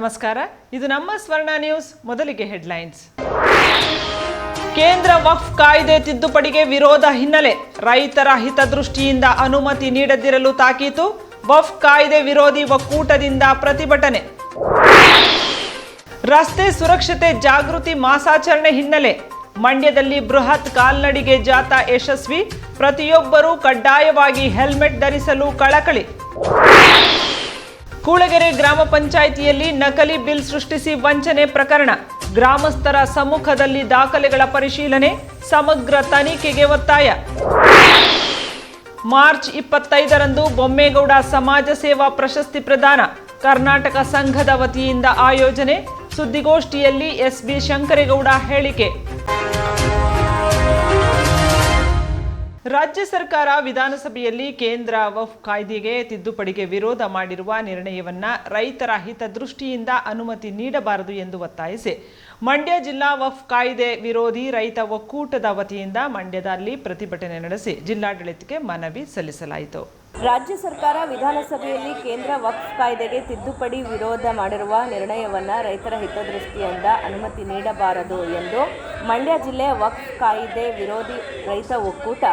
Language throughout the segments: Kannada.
ನಮಸ್ಕಾರ. ಇದು ನಮ್ಮ ಸ್ವರ್ಣ ನ್ಯೂಸ್, ಮೊದಲಿಗೆ ಹೆಡ್ಲೈನ್ಸ್. ಕೇಂದ್ರ ವಕ್ಫ್ ಕಾಯ್ದೆ ತಿದ್ದುಪಡಿಗೆ ವಿರೋಧ ಹಿನ್ನೆಲೆ ರೈತರ ಹಿತದೃಷ್ಟಿಯಿಂದ ಅನುಮತಿ ನೀಡದಿರಲು ತಾಕೀತು ವಫ್ ಕಾಯ್ದೆ ವಿರೋಧಿ ಒಕ್ಕೂಟದಿಂದ ಪ್ರತಿಭಟನೆ. ರಸ್ತೆ ಸುರಕ್ಷತೆ ಜಾಗೃತಿ ಮಾಸಾಚರಣೆ ಹಿನ್ನೆಲೆ ಮಂಡ್ಯದಲ್ಲಿ ಬೃಹತ್ ಕಾಲ್ನಡಿಗೆ ಜಾಥಾ ಯಶಸ್ವಿ, ಪ್ರತಿಯೊಬ್ಬರೂ ಕಡ್ಡಾಯವಾಗಿ ಹೆಲ್ಮೆಟ್ ಧರಿಸಲು ಕಳಕಳಿ. ಕೂಳಗೆರೆ ಗ್ರಾಮ ಪಂಚಾಯಿತಿಯಲ್ಲಿ ನಕಲಿ ಬಿಲ್ ಸೃಷ್ಟಿಸಿ ವಂಚನೆ ಪ್ರಕರಣ. ಗ್ರಾಮಸ್ಥರ ಸಮ್ಮುಖದಲ್ಲಿ ದಾಖಲೆಗಳ ಪರಿಶೀಲನೆ, ಸಮಗ್ರ ತನಿಖೆಗೆ ಒತ್ತಾಯ. ಮಾರ್ಚ್ ಇಪ್ಪತ್ತೈದರಂದು ಬೊಮ್ಮೇಗೌಡ ಸಮಾಜ ಸೇವಾ ಪ್ರಶಸ್ತಿ ಪ್ರದಾನ. ಕರ್ನಾಟಕ ಸಂಘದ ವತಿಯಿಂದ ಆಯೋಜನೆ. ಸುದ್ದಿಗೋಷ್ಠಿಯಲ್ಲಿ ಎಸ್ಬಿ ಶಂಕರೇಗೌಡ ಹೇಳಿಕೆ. ರಾಜ್ಯ ಸರ್ಕಾರ ವಿಧಾನಸಭೆಯಲ್ಲಿ ಕೇಂದ್ರ ವಫ್ ಕಾಯ್ದೆಗೆ ತಿದ್ದುಪಡಿಗೆ ವಿರೋಧ ಮಾಡಿರುವ ನಿರ್ಣಯವನ್ನ ರೈತರ ಹಿತದೃಷ್ಟಿಯಿಂದ ಅನುಮತಿ ನೀಡಬಾರದು ಎಂದು ಒತ್ತಾಯಿಸಿ. ಮಂಡ್ಯ ಜಿಲ್ಲಾ ವಫ್ ಕಾಯ್ದೆ ವಿರೋಧಿ ರೈತ ಒಕ್ಕೂಟದ ವತಿಯಿಂದ ಮಂಡ್ಯದಲ್ಲಿ ಪ್ರತಿಭಟನೆ ನಡೆಸಿ ಜಿಲ್ಲಾಡಳಿತಕ್ಕೆ ಮನವಿ ಸಲ್ಲಿಸಲಾಯಿತು. ರಾಜ್ಯ ಸರ್ಕಾರ ವಿಧಾನಸಭೆಯಲ್ಲಿ ಕೇಂದ್ರ ವಕ್ಫ್ ಕಾಯ್ದೆಗೆ ತಿದ್ದುಪಡಿ ವಿರೋಧ ಮಾಡಿರುವ ನಿರ್ಣಯವನ್ನು ರೈತರ ಹಿತದೃಷ್ಟಿಯಿಂದ ಅನುಮತಿ ನೀಡಬಾರದು ಎಂದು ಮಂಡ್ಯ ಜಿಲ್ಲೆ ವಕ್ಫ್ ಕಾಯ್ದೆ ವಿರೋಧಿ ರೈತ ಒಕ್ಕೂಟ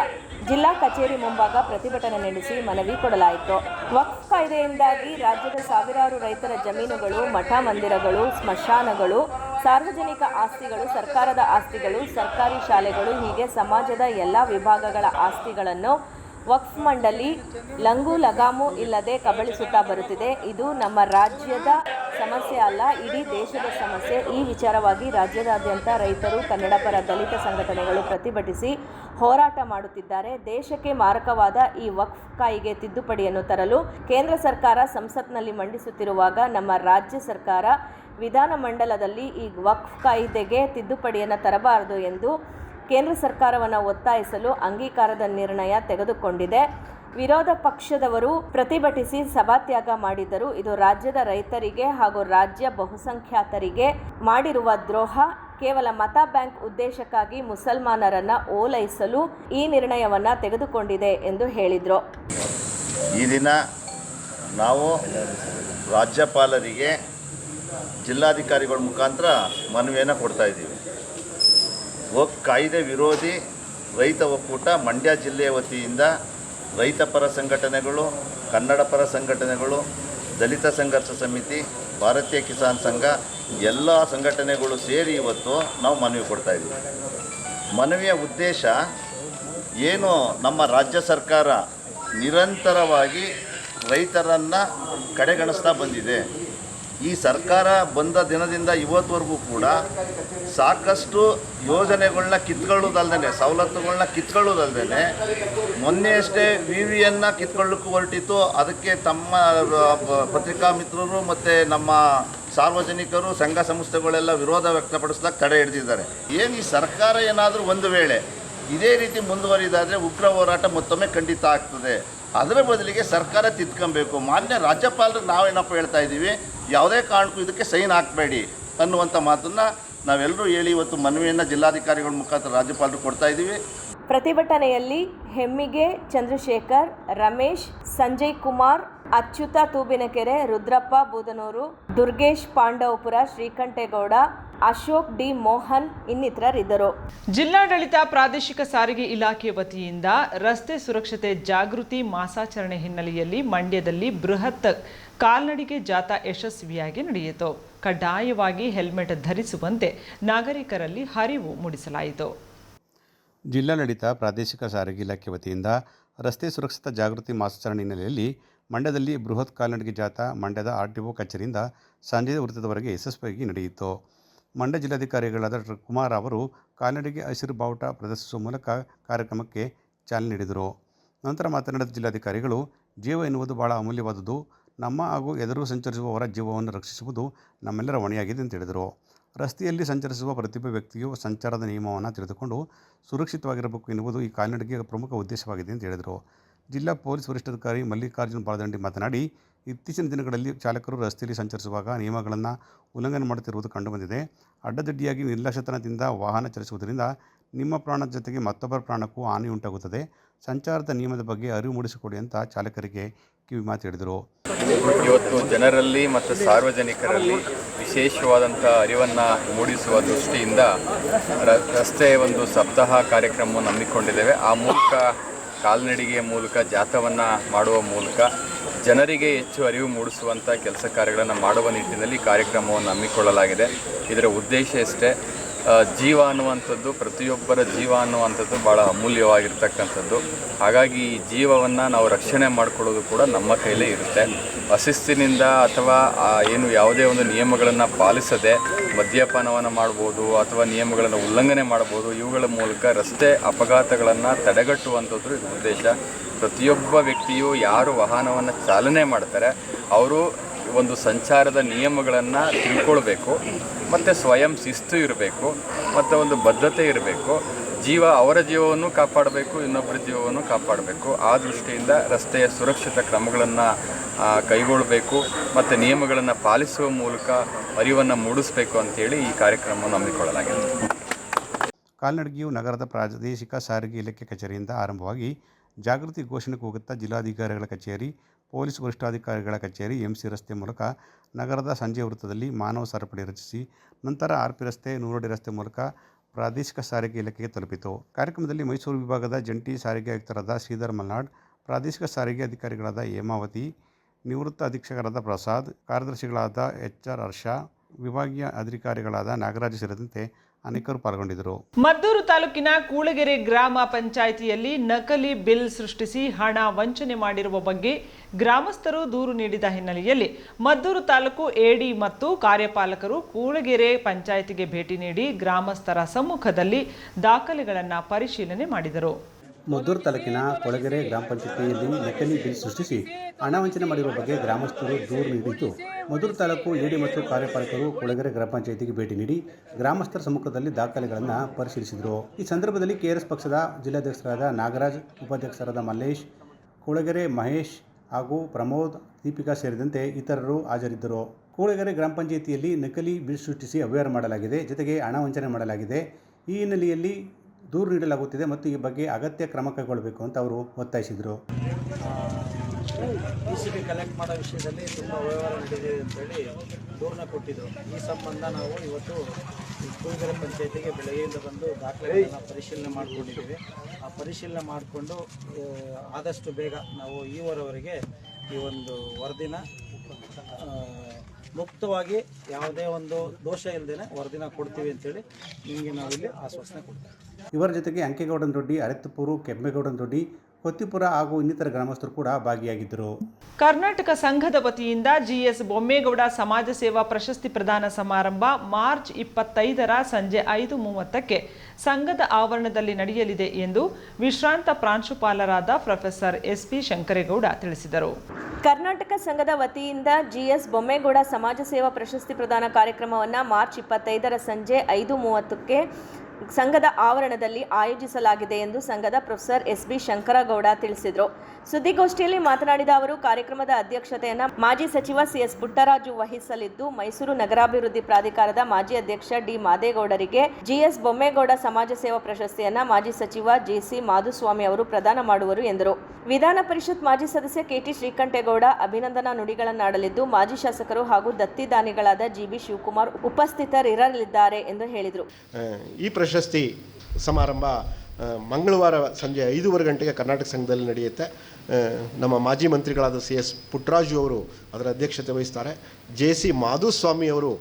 ಜಿಲ್ಲಾ ಕಚೇರಿ ಮುಂಭಾಗ ಪ್ರತಿಭಟನೆ ನಡೆಸಿ ಮನವಿ ಕೊಡಲಾಯಿತು. ವಕ್ಫ್ ಕಾಯ್ದೆಯಿಂದಾಗಿ ರಾಜ್ಯದ ಸಾವಿರಾರು ರೈತರ ಜಮೀನುಗಳು, ಮಠ ಮಂದಿರಗಳು, ಸ್ಮಶಾನಗಳು, ಸಾರ್ವಜನಿಕ ಆಸ್ತಿಗಳು, ಸರ್ಕಾರದ ಆಸ್ತಿಗಳು, ಸರ್ಕಾರಿ ಶಾಲೆಗಳು, ಹೀಗೆ ಸಮಾಜದ ಎಲ್ಲ ವಿಭಾಗಗಳ ಆಸ್ತಿಗಳನ್ನು ವಕ್ಫ್ ಮಂಡಳಿ ಲಂಗು ಲಗಾಮು ಇಲ್ಲದೆ ಕಬಳಿಸುತ್ತಾ ಬರುತ್ತಿದೆ. ಇದು ನಮ್ಮ ರಾಜ್ಯದ ಸಮಸ್ಯೆ ಅಲ್ಲ, ಇಡೀ ದೇಶದ ಸಮಸ್ಯೆ. ಈ ವಿಚಾರವಾಗಿ ರಾಜ್ಯದಾದ್ಯಂತ ರೈತರು, ಕನ್ನಡಪರ ದಲಿತ ಸಂಘಟನೆಗಳು ಪ್ರತಿಭಟಿಸಿ ಹೋರಾಟ ಮಾಡುತ್ತಿದ್ದಾರೆ. ದೇಶಕ್ಕೆ ಮಾರಕವಾದ ಈ ವಕ್ಫ್ ಕಾಯಿಗೆ ತಿದ್ದುಪಡಿಯನ್ನು ತರಲು ಕೇಂದ್ರ ಸರ್ಕಾರ ಸಂಸತ್ನಲ್ಲಿ ಮಂಡಿಸುತ್ತಿರುವಾಗ ನಮ್ಮ ರಾಜ್ಯ ಸರ್ಕಾರ ವಿಧಾನಮಂಡಲದಲ್ಲಿ ಈ ವಕ್ಫ್ ಕಾಯಿದೆಗೆ ತಿದ್ದುಪಡಿಯನ್ನು ತರಬಾರದು ಎಂದು ಕೇಂದ್ರ ಸರ್ಕಾರವನ್ನು ಒತ್ತಾಯಿಸಲು ಅಂಗೀಕಾರದ ನಿರ್ಣಯ ತೆಗೆದುಕೊಂಡಿದೆ. ವಿರೋಧ ಪಕ್ಷದವರು ಪ್ರತಿಭಟಿಸಿ ಸಭಾತ್ಯಾಗ ಮಾಡಿದ್ದರು ಇದು ರಾಜ್ಯದ ರೈತರಿಗೆ ಹಾಗೂ ರಾಜ್ಯ ಬಹುಸಂಖ್ಯಾತರಿಗೆ ಮಾಡಿರುವ ದ್ರೋಹ. ಕೇವಲ ಮತ ಬ್ಯಾಂಕ್ ಉದ್ದೇಶಕ್ಕಾಗಿ ಮುಸಲ್ಮಾನರನ್ನ ಓಲೈಸಲು ಈ ನಿರ್ಣಯವನ್ನ ತೆಗೆದುಕೊಂಡಿದೆ ಎಂದು ಹೇಳಿದರು. ಈ ದಿನ ನಾವು ರಾಜ್ಯಪಾಲರಿಗೆ ಜಿಲ್ಲಾಧಿಕಾರಿಗಳ ಮುಖಾಂತರ ಮನವಿಯನ್ನು ಕೊಡ್ತಾ ಇದ್ದೀವಿ. ಒಕ್ ಕಾಯ್ದೆ ವಿರೋಧಿ ರೈತ ಒಕ್ಕೂಟ ಮಂಡ್ಯ ಜಿಲ್ಲೆಯ ವತಿಯಿಂದ ರೈತ ಪರ ಸಂಘಟನೆಗಳು, ಕನ್ನಡ ಪರ ಸಂಘಟನೆಗಳು, ದಲಿತ ಸಂಘರ್ಷ ಸಮಿತಿ, ಭಾರತೀಯ ಕಿಸಾನ್ ಸಂಘ, ಎಲ್ಲ ಸಂಘಟನೆಗಳು ಸೇರಿ ಇವತ್ತು ನಾವು ಮನವಿ ಕೊಡ್ತಾ ಇದ್ದೀವಿ. ಮನವಿಯ ಉದ್ದೇಶ ಏನು ನಮ್ಮ ರಾಜ್ಯ ಸರ್ಕಾರ ನಿರಂತರವಾಗಿ ರೈತರನ್ನು ಕಡೆಗಣಿಸ್ತಾ ಬಂದಿದೆ. ಈ ಸರ್ಕಾರ ಬಂದ ದಿನದಿಂದ ಇವತ್ತುವರೆಗೂ ಕೂಡ ಸಾಕಷ್ಟು ಯೋಜನೆಗಳನ್ನ ಕಿತ್ಕೊಳ್ಳೋದಲ್ದೇ ಸವಲತ್ತುಗಳನ್ನ ಕಿತ್ಕೊಳ್ಳೋದಲ್ದೇ ಮೊನ್ನೆಯಷ್ಟೇ ವಿ ವಿಯನ್ನು ಕಿತ್ಕೊಳ್ಳೋಕ್ಕೂ ಹೊರಟಿತ್ತು. ಅದಕ್ಕೆ ತಮ್ಮ ಪತ್ರಿಕಾ ಮಿತ್ರರು ಮತ್ತು ನಮ್ಮ ಸಾರ್ವಜನಿಕರು, ಸಂಘ ಸಂಸ್ಥೆಗಳೆಲ್ಲ ವಿರೋಧ ವ್ಯಕ್ತಪಡಿಸ್ದಾಗ ತಡೆ ಹಿಡಿದಿದ್ದಾರೆ. ಏನು ಈ ಸರ್ಕಾರ ಏನಾದರೂ ಒಂದು ವೇಳೆ ಇದೇ ರೀತಿ ಮುಂದುವರಿದಾದರೆ ಉಗ್ರ ಹೋರಾಟ ಮತ್ತೊಮ್ಮೆ ಖಂಡಿತ ಆಗ್ತದೆ. ಅದರ ಬದಲಿಗೆ ಸರ್ಕಾರ ತಿದ್ಕೊಬೇಕು. ಮಾನ್ಯ ರಾಜ್ಯಪಾಲರು ನಾವೇನಪ್ಪ ಹೇಳ್ತಾ ಇದ್ದೀವಿ? ಯಾವುದೇ ಕಾರಣಕ್ಕೂ ಇದಕ್ಕೆ ಸೈನ್ ಹಾಕಬೇಡಿ ಅನ್ನುವಂಥ ಮಾತನ್ನು ನಾವೆಲ್ಲರೂ ಹೇಳಿ ಇವತ್ತು ಮನವಿಯನ್ನು ಜಿಲ್ಲಾಧಿಕಾರಿಗಳ ಮುಖಾಂತರ ರಾಜ್ಯಪಾಲರು ಕೊಡ್ತಾ ಇದ್ದೀವಿ. ಪ್ರತಿಭಟನೆಯಲ್ಲಿ ಹೆಮ್ಮಿಗೆ ಚಂದ್ರಶೇಖರ್, ರಮೇಶ್, ಸಂಜಯ್ ಕುಮಾರ್, ಅಚ್ಯುತ ತೂಬಿನಕೆರೆ, ರುದ್ರಪ್ಪ ಬೂದನೂರು, ದುರ್ಗೇಶ್ ಪಾಂಡವಪುರ, ಶ್ರೀಕಂಠೇಗೌಡ ಅಶೋಕ್ ಡಿ ಮೋಹನ್ ಇನ್ನಿತರರಿದ್ದರು. ಜಿಲ್ಲಾಡಳಿತ ಪ್ರಾದೇಶಿಕ ಸಾರಿಗೆ ಇಲಾಖೆ ವತಿಯಿಂದ ರಸ್ತೆ ಸುರಕ್ಷತೆ ಜಾಗೃತಿ ಮಾಸಾಚರಣೆ ಹಿನ್ನೆಲೆಯಲ್ಲಿ ಮಂಡ್ಯದಲ್ಲಿ ಬೃಹತ್ ಕಾಲ್ನಡಿಗೆ ಜಾಥಾ ಯಶಸ್ವಿಯಾಗಿ ನಡೆಯಿತು. ಕಡ್ಡಾಯವಾಗಿ ಹೆಲ್ಮೆಟ್ ಧರಿಸುವಂತೆ ನಾಗರಿಕರಲ್ಲಿ ಹರಿವು ಮೂಡಿಸಲಾಯಿತು. ಜಿಲ್ಲಾಡಳಿತ ಪ್ರಾದೇಶಿಕ ಸಾರಿಗೆ ಇಲಾಖೆ ವತಿಯಿಂದ ರಸ್ತೆ ಸುರಕ್ಷತಾ ಜಾಗೃತಿ ಮಾಸಾಚರಣೆ ಹಿನ್ನೆಲೆಯಲ್ಲಿ ಮಂಡ್ಯದಲ್ಲಿ ಬೃಹತ್ ಕಾಲ್ನಡಿಗೆ ಜಾಥಾ ಮಂಡ್ಯದ ಆರ್ ಟಿ ಒ ಕಚೇರಿಯಿಂದ ಸಂಜೆ ವೃತ್ತದವರೆಗೆ ಯಶಸ್ವಿಯಾಗಿ ನಡೆಯಿತು. ಮಂಡ್ಯ ಜಿಲ್ಲಾಧಿಕಾರಿಗಳಾದ ಡಾಕ್ಟರ್ ಕುಮಾರ್ ಅವರು ಕಾಲ್ನಡಿಗೆ ಹಸಿರು ಬಾವುಟ ಪ್ರದರ್ಶಿಸುವ ಮೂಲಕ ಕಾರ್ಯಕ್ರಮಕ್ಕೆ ಚಾಲನೆ ನೀಡಿದರು. ನಂತರ ಮಾತನಾಡಿದ ಜಿಲ್ಲಾಧಿಕಾರಿಗಳು, ಜೀವ ಎನ್ನುವುದು ಬಹಳ ಅಮೂಲ್ಯವಾದುದು. ನಮ್ಮ ಹಾಗೂ ಎದುರು ಸಂಚರಿಸುವವರ ಜೀವವನ್ನು ರಕ್ಷಿಸುವುದು ನಮ್ಮೆಲ್ಲರ ಹೊಣೆಯಾಗಿದೆ ಅಂತ ಹೇಳಿದರು. ರಸ್ತೆಯಲ್ಲಿ ಸಂಚರಿಸುವ ಪ್ರತಿಭೆ ವ್ಯಕ್ತಿಯು ಸಂಚಾರದ ನಿಯಮವನ್ನು ತಿಳಿದುಕೊಂಡು ಸುರಕ್ಷಿತವಾಗಿರಬೇಕು ಎನ್ನುವುದು ಈ ಕಾಲ್ನಡಿಗೆ ಪ್ರಮುಖ ಉದ್ದೇಶವಾಗಿದೆ ಅಂತ ಹೇಳಿದರು. ಜಿಲ್ಲಾ ಪೊಲೀಸ್ ವರಿಷ್ಠಾಧಿಕಾರಿ ಮಲ್ಲಿಕಾರ್ಜುನ್ ಬಾಳದಂಡಿ ಮಾತನಾಡಿ ಇತ್ತೀಚಿನ ದಿನಗಳಲ್ಲಿ ಚಾಲಕರು ರಸ್ತೆಯಲ್ಲಿ ಸಂಚರಿಸುವಾಗ ನಿಯಮಗಳನ್ನು ಉಲ್ಲಂಘನೆ ಮಾಡುತ್ತಿರುವುದು ಕಂಡುಬಂದಿದೆ. ಅಡ್ಡದಡ್ಡಿಯಾಗಿ ನಿರ್ಲಕ್ಷ್ಯತನದಿಂದ ವಾಹನ ಚಲಿಸುವುದರಿಂದ ನಿಮ್ಮ ಪ್ರಾಣದ ಜೊತೆಗೆ ಮತ್ತೊಬ್ಬರ ಪ್ರಾಣಕ್ಕೂ ಹಾನಿ ಉಂಟಾಗುತ್ತದೆ ಸಂಚಾರದ ನಿಯಮದ ಬಗ್ಗೆ ಅರಿವು ಮೂಡಿಸಿಕೊಡಿ ಅಂತ ಚಾಲಕರಿಗೆ ಕಿವಿ ಮಾತು ಹೇಳಿದರು. ಇವತ್ತು ಜನರಲ್ಲಿ ಮತ್ತು ಸಾರ್ವಜನಿಕರಲ್ಲಿ ವಿಶೇಷವಾದಂಥ ಅರಿವನ್ನು ಮೂಡಿಸುವ ದೃಷ್ಟಿಯಿಂದ ರಸ್ತೆ ಒಂದು ಸಪ್ತಾಹ ಕಾರ್ಯಕ್ರಮವನ್ನು ಹಮ್ಮಿಕೊಂಡಿದ್ದೇವೆ. ಆ ಮೂಲಕ ಕಾಲ್ನಡಿಗೆಯ ಮೂಲಕ ಜಾಥವನ್ನು ಮಾಡುವ ಮೂಲಕ ಜನರಿಗೆ ಹೆಚ್ಚು ಅರಿವು ಮೂಡಿಸುವಂಥ ಕೆಲಸ ಕಾರ್ಯಗಳನ್ನು ಮಾಡುವ ನಿಟ್ಟಿನಲ್ಲಿ ಕಾರ್ಯಕ್ರಮವನ್ನು ಹಮ್ಮಿಕೊಳ್ಳಲಾಗಿದೆ. ಇದರ ಉದ್ದೇಶ ಇಷ್ಟೇ ಆ, ಜೀವ ಅನ್ನುವಂಥದ್ದು, ಪ್ರತಿಯೊಬ್ಬರ ಜೀವ ಅನ್ನುವಂಥದ್ದು ಭಾಳ ಅಮೂಲ್ಯವಾಗಿರ್ತಕ್ಕಂಥದ್ದು. ಹಾಗಾಗಿ ಈ ಜೀವವನ್ನು ನಾವು ರಕ್ಷಣೆ ಮಾಡಿಕೊಳ್ಳೋದು ಕೂಡ ನಮ್ಮ ಕೈಲೇ ಇರುತ್ತೆ. ಅಶಿಸ್ತಿನಿಂದ ಅಥವಾ ಏನು ಯಾವುದೇ ಒಂದು ನಿಯಮಗಳನ್ನು ಪಾಲಿಸದೆ ಮದ್ಯಪಾನವನ್ನು ಮಾಡ್ಬೋದು ಅಥವಾ ನಿಯಮಗಳನ್ನು ಉಲ್ಲಂಘನೆ ಮಾಡ್ಬೋದು, ಇವುಗಳ ಮೂಲಕ ರಸ್ತೆ ಅಪಘಾತಗಳನ್ನು ತಡೆಗಟ್ಟುವಂಥದ್ದು ಇದು ಉದ್ದೇಶ. ಪ್ರತಿಯೊಬ್ಬ ವ್ಯಕ್ತಿಯು ಯಾರು ವಾಹನವನ್ನು ಚಾಲನೆ ಮಾಡ್ತಾರೆ, ಅವರು ಒಂದು ಸಂಚಾರದ ನಿಯಮಗಳನ್ನು ತಿಳ್ಕೊಳ್ಬೇಕು, ಮತ್ತು ಸ್ವಯಂ ಶಿಸ್ತು ಇರಬೇಕು, ಮತ್ತು ಒಂದು ಬದ್ಧತೆ ಇರಬೇಕು, ಜೀವ ಅವರ ಜೀವವನ್ನು ಕಾಪಾಡಬೇಕು, ಇನ್ನೊಬ್ಬರ ಜೀವವನ್ನು ಕಾಪಾಡಬೇಕು. ಆ ದೃಷ್ಟಿಯಿಂದ ರಸ್ತೆಯ ಸುರಕ್ಷಿತ ಕ್ರಮಗಳನ್ನು ಕೈಗೊಳ್ಳಬೇಕು ಮತ್ತು ನಿಯಮಗಳನ್ನು ಪಾಲಿಸುವ ಮೂಲಕ ಅರಿವನ್ನು ಮೂಡಿಸಬೇಕು ಅಂತೇಳಿ ಈ ಕಾರ್ಯಕ್ರಮವನ್ನು ಹಮ್ಮಿಕೊಳ್ಳಲಾಗಿದೆ. ಕಾಲ್ನಡಿಗೆಯು ನಗರದ ಪ್ರಾದೇಶಿಕ ಸಾರಿಗೆ ಇಲಾಖೆ ಕಚೇರಿಯಿಂದ ಆರಂಭವಾಗಿ ಜಾಗೃತಿ ಘೋಷಣೆ ಕೂಗುತ್ತಾ ಜಿಲ್ಲಾಧಿಕಾರಿಗಳ ಕಚೇರಿ ಪೊಲೀಸ್ ವರಿಷ್ಠಾಧಿಕಾರಿಗಳ ಕಚೇರಿ ಎಂಸಿ ರಸ್ತೆ ಮೂಲಕ ನಗರದ ಸಂಜೆ ವೃತ್ತದಲ್ಲಿ ಮಾನವ ಸರಪಳಿ ರಚಿಸಿ, ನಂತರ ಆರ್ ಪಿ ರಸ್ತೆ, ನೂರಡಿ ರಸ್ತೆ ಮೂಲಕ ಪ್ರಾದೇಶಿಕ ಸಾರಿಗೆ ಇಲಾಖೆಗೆ ತಲುಪಿತು. ಕಾರ್ಯಕ್ರಮದಲ್ಲಿ ಮೈಸೂರು ವಿಭಾಗದ ಜಂಟಿ ಸಾರಿಗೆ ಆಯುಕ್ತರಾದ ಶ್ರೀಧರ್ ಮಲ್ನಾಡ್, ಪ್ರಾದೇಶಿಕ ಸಾರಿಗೆ ಅಧಿಕಾರಿಗಳಾದ ಹೇಮಾವತಿ, ನಿವೃತ್ತ ಅಧೀಕ್ಷಕರಾದ ಪ್ರಸಾದ್, ಕಾರ್ಯದರ್ಶಿಗಳಾದ ಎಚ್ ಆರ್ ಹರ್ಷ, ವಿಭಾಗೀಯ ಅಧಿಕಾರಿಗಳಾದ ನಾಗರಾಜ್ ಸೇರಿದಂತೆ ಅನೇಕರು ಪಾಲ್ಗೊಂಡಿದ್ದರು. ಮದ್ದೂರು ತಾಲೂಕಿನ ಕೂಳಗೆರೆ ಗ್ರಾಮ ಪಂಚಾಯಿತಿಯಲ್ಲಿ ನಕಲಿ ಬಿಲ್ ಸೃಷ್ಟಿಸಿ ಹಣ ವಂಚನೆ ಮಾಡಿರುವ ಬಗ್ಗೆ ಗ್ರಾಮಸ್ಥರು ದೂರು ನೀಡಿದ ಹಿನ್ನೆಲೆಯಲ್ಲಿ ಮದ್ದೂರು ತಾಲೂಕು ಎಡಿ ಮತ್ತು ಕಾರ್ಯಪಾಲಕರು ಕೂಳಗೆರೆ ಪಂಚಾಯಿತಿಗೆ ಭೇಟಿ ನೀಡಿ ಗ್ರಾಮಸ್ಥರ ಸಮ್ಮುಖದಲ್ಲಿ ದಾಖಲೆಗಳನ್ನು ಪರಿಶೀಲನೆ ಮಾಡಿದರು. ಮದ್ದೂರು ತಾಲೂಕಿನ ಕೊಳಗೆರೆ ಗ್ರಾಮ ಪಂಚಾಯತಿಯಲ್ಲಿ ನಕಲಿ ಬಿಲ್ ಸೃಷ್ಟಿಸಿ ಹಣ ವಂಚನೆ ಮಾಡಿರುವ ಬಗ್ಗೆ ಗ್ರಾಮಸ್ಥರು ದೂರು ನೀಡಿದ್ದು. ಮದ್ದೂರು ತಾಲೂಕು ಎಡಿ ಮತ್ತು ಕಾರ್ಯಪಾಲಕರು ಕೊಳಗೆರೆ ಗ್ರಾಮ ಪಂಚಾಯತಿಗೆ ಭೇಟಿ ನೀಡಿ ಗ್ರಾಮಸ್ಥರ ಸಮ್ಮುಖದಲ್ಲಿ ದಾಖಲೆಗಳನ್ನು ಪರಿಶೀಲಿಸಿದರು. ಈ ಸಂದರ್ಭದಲ್ಲಿ ಕೆಆರ್ಎಸ್ ಪಕ್ಷದ ಜಿಲ್ಲಾಧ್ಯಕ್ಷರಾದ ನಾಗರಾಜ್, ಉಪಾಧ್ಯಕ್ಷರಾದ ಮಲ್ಲೇಶ್, ಕೊಳಗೆರೆ ಮಹೇಶ್ ಹಾಗೂ ಪ್ರಮೋದ್, ದೀಪಿಕಾ ಸೇರಿದಂತೆ ಇತರರು ಹಾಜರಿದ್ದರು. ಕೂಳಗೆರೆ ಗ್ರಾಮ ಪಂಚಾಯಿತಿಯಲ್ಲಿ ನಕಲಿ ಬಿಲ್ ಸೃಷ್ಟಿಸಿ ಅವ್ಯವಹಾರ ಮಾಡಲಾಗಿದೆ. ಜೊತೆಗೆ ಹಣ ವಂಚನೆ ಮಾಡಲಾಗಿದೆ. ಈ ಹಿನ್ನೆಲೆಯಲ್ಲಿ ದೂರು ನೀಡಲಾಗುತ್ತಿದೆ ಮತ್ತು ಈ ಬಗ್ಗೆ ಅಗತ್ಯ ಕ್ರಮ ಕೈಗೊಳ್ಳಬೇಕು ಅಂತ ಅವರು ಒತ್ತಾಯಿಸಿದರು. ಇ ಸಿ ಬಿ ಕಲೆಕ್ಟ್ ಮಾಡೋ ವಿಷಯದಲ್ಲಿ ತುಂಬ ವ್ಯವಹಾರ ನಡೆದಿದೆ ಅಂತೇಳಿ ದೂರನ್ನ ಕೊಟ್ಟಿದ್ದರು ಈ ಸಂಬಂಧ ನಾವು ಇವತ್ತು ಈ ಕೂಲ್ಗೆರೆ ಪಂಚಾಯತಿಗೆ ಬೆಳಗ್ಗೆಯಿಂದ ಬಂದು ದಾಖಲೆಗಳನ್ನು ಪರಿಶೀಲನೆ ಮಾಡಿಕೊಂಡಿದ್ದೀವಿ. ಆ ಪರಿಶೀಲನೆ ಮಾಡಿಕೊಂಡು ಆದಷ್ಟು ಬೇಗ ನಾವು ಈವರೆವರೆಗೆ ಈ ಒಂದು ವರದಿನ ಮುಕ್ತವಾಗಿ ಯಾವುದೇ ಒಂದು ದೋಷ ಇಲ್ಲದೇ ವರದಿನ ಕೊಡ್ತೀವಿ ಅಂತೇಳಿ ನಿಮಗೆ ನಾವಿಲ್ಲಿ ಆಶ್ವಾಸನೆ ಕೊಡ್ತೀವಿ. ಇವರ ಜೊತೆಗೆ ಅಂಕೇಗೌಡನ ದೊಡ್ಡಿ ಅರೆತ್ತಪುರು ಕೆಂಪೇಗೌಡನ ದೊಡ್ಡಿ ಕೊತ್ತಿಪುರ ಹಾಗೂ ಇನ್ನಿತರ ಗ್ರಾಮಸ್ಥರು ಕೂಡ ಭಾಗಿಯಾಗಿದ್ದರು. ಕರ್ನಾಟಕ ಸಂಘದ ವತಿಯಿಂದ ಜಿಎಸ್ ಬೊಮ್ಮೇಗೌಡ ಸಮಾಜ ಸೇವಾ ಪ್ರಶಸ್ತಿ ಪ್ರದಾನ ಸಮಾರಂಭ ಮಾರ್ಚ್ ಇಪ್ಪತ್ತೈದರ ಸಂಜೆ ಐದು ಮೂವತ್ತಕ್ಕೆ ಸಂಘದ ಆವರಣದಲ್ಲಿ ನಡೆಯಲಿದೆ ಎಂದು ವಿಶ್ರಾಂತ ಪ್ರಾಂಶುಪಾಲರಾದ ಪ್ರೊಫೆಸರ್ ಎಸ್ಪಿ ಶಂಕರೇಗೌಡ ತಿಳಿಸಿದರು. ಕರ್ನಾಟಕ ಸಂಘದ ವತಿಯಿಂದ ಜಿಎಸ್ ಬೊಮ್ಮೇಗೌಡ ಸಮಾಜ ಸೇವಾ ಪ್ರಶಸ್ತಿ ಪ್ರದಾನ ಕಾರ್ಯಕ್ರಮವನ್ನು ಮಾರ್ಚ್ ಇಪ್ಪತ್ತೈದರ ಸಂಜೆ ಐದು ಮೂವತ್ತಕ್ಕೆ ಸಂಘದ ಆವರಣದಲ್ಲಿ ಆಯೋಜಿಸಲಾಗಿದೆ ಎಂದು ಸಂಘದ ಪ್ರೊಫೆಸರ್ ಎಸ್ ಬಿ ಶಂಕರಗೌಡ ತಿಳಿಸಿದರು. ಸುದ್ದಿಗೋಷ್ಠಿಯಲ್ಲಿ ಮಾತನಾಡಿದ ಅವರು, ಕಾರ್ಯಕ್ರಮದ ಅಧ್ಯಕ್ಷತೆಯನ್ನು ಮಾಜಿ ಸಚಿವ ಸಿಎಸ್ ಪುಟ್ಟರಾಜು ವಹಿಸಲಿದ್ದು, ಮೈಸೂರು ನಗರಾಭಿವೃದ್ಧಿ ಪ್ರಾಧಿಕಾರದ ಮಾಜಿ ಅಧ್ಯಕ್ಷ ಡಿ ಮಾದೇಗೌಡರಿಗೆ ಜಿಎಸ್ ಬೊಮ್ಮೇಗೌಡ ಸಮಾಜ ಸೇವಾ ಪ್ರಶಸ್ತಿಯನ್ನು ಮಾಜಿ ಸಚಿವ ಜಿಸಿ ಮಾಧುಸ್ವಾಮಿ ಅವರು ಪ್ರದಾನ ಮಾಡುವರು ಎಂದರು. ವಿಧಾನ ಪರಿಷತ್ ಮಾಜಿ ಸದಸ್ಯ ಕೆಟಿ ಶ್ರೀಕಂಠೇಗೌಡ ಅಭಿನಂದನಾ ನುಡಿಗಳನ್ನಾಡಲಿದ್ದು, ಮಾಜಿ ಶಾಸಕರು ಹಾಗೂ ದತ್ತಿದಾನಿಗಳಾದ ಜಿಬಿ ಶಿವಕುಮಾರ್ ಉಪಸ್ಥಿತರಿರಲಿದ್ದಾರೆ ಎಂದು ಹೇಳಿದರು. ಈ ಪ್ರಶಸ್ತಿ ಸಮಾರಂಭ ಮಂಗಳವಾರ ಸಂಜೆ ಐದೂವರೆ ಗಂಟೆಗೆ ಕರ್ನಾಟಕ ಸಂಘದಲ್ಲಿ ನಡೆಯುತ್ತೆ. ನಮ್ಮ ಮಾಜಿ ಮಂತ್ರಿಗಳಾದ ಸಿ ಎಸ್ ಪುಟ್ಟರಾಜು ಅವರು ಅದರ ಅಧ್ಯಕ್ಷತೆ ವಹಿಸ್ತಾರೆ. ಜೆ ಸಿ ಮಾಧುಸ್ವಾಮಿ ಅವರು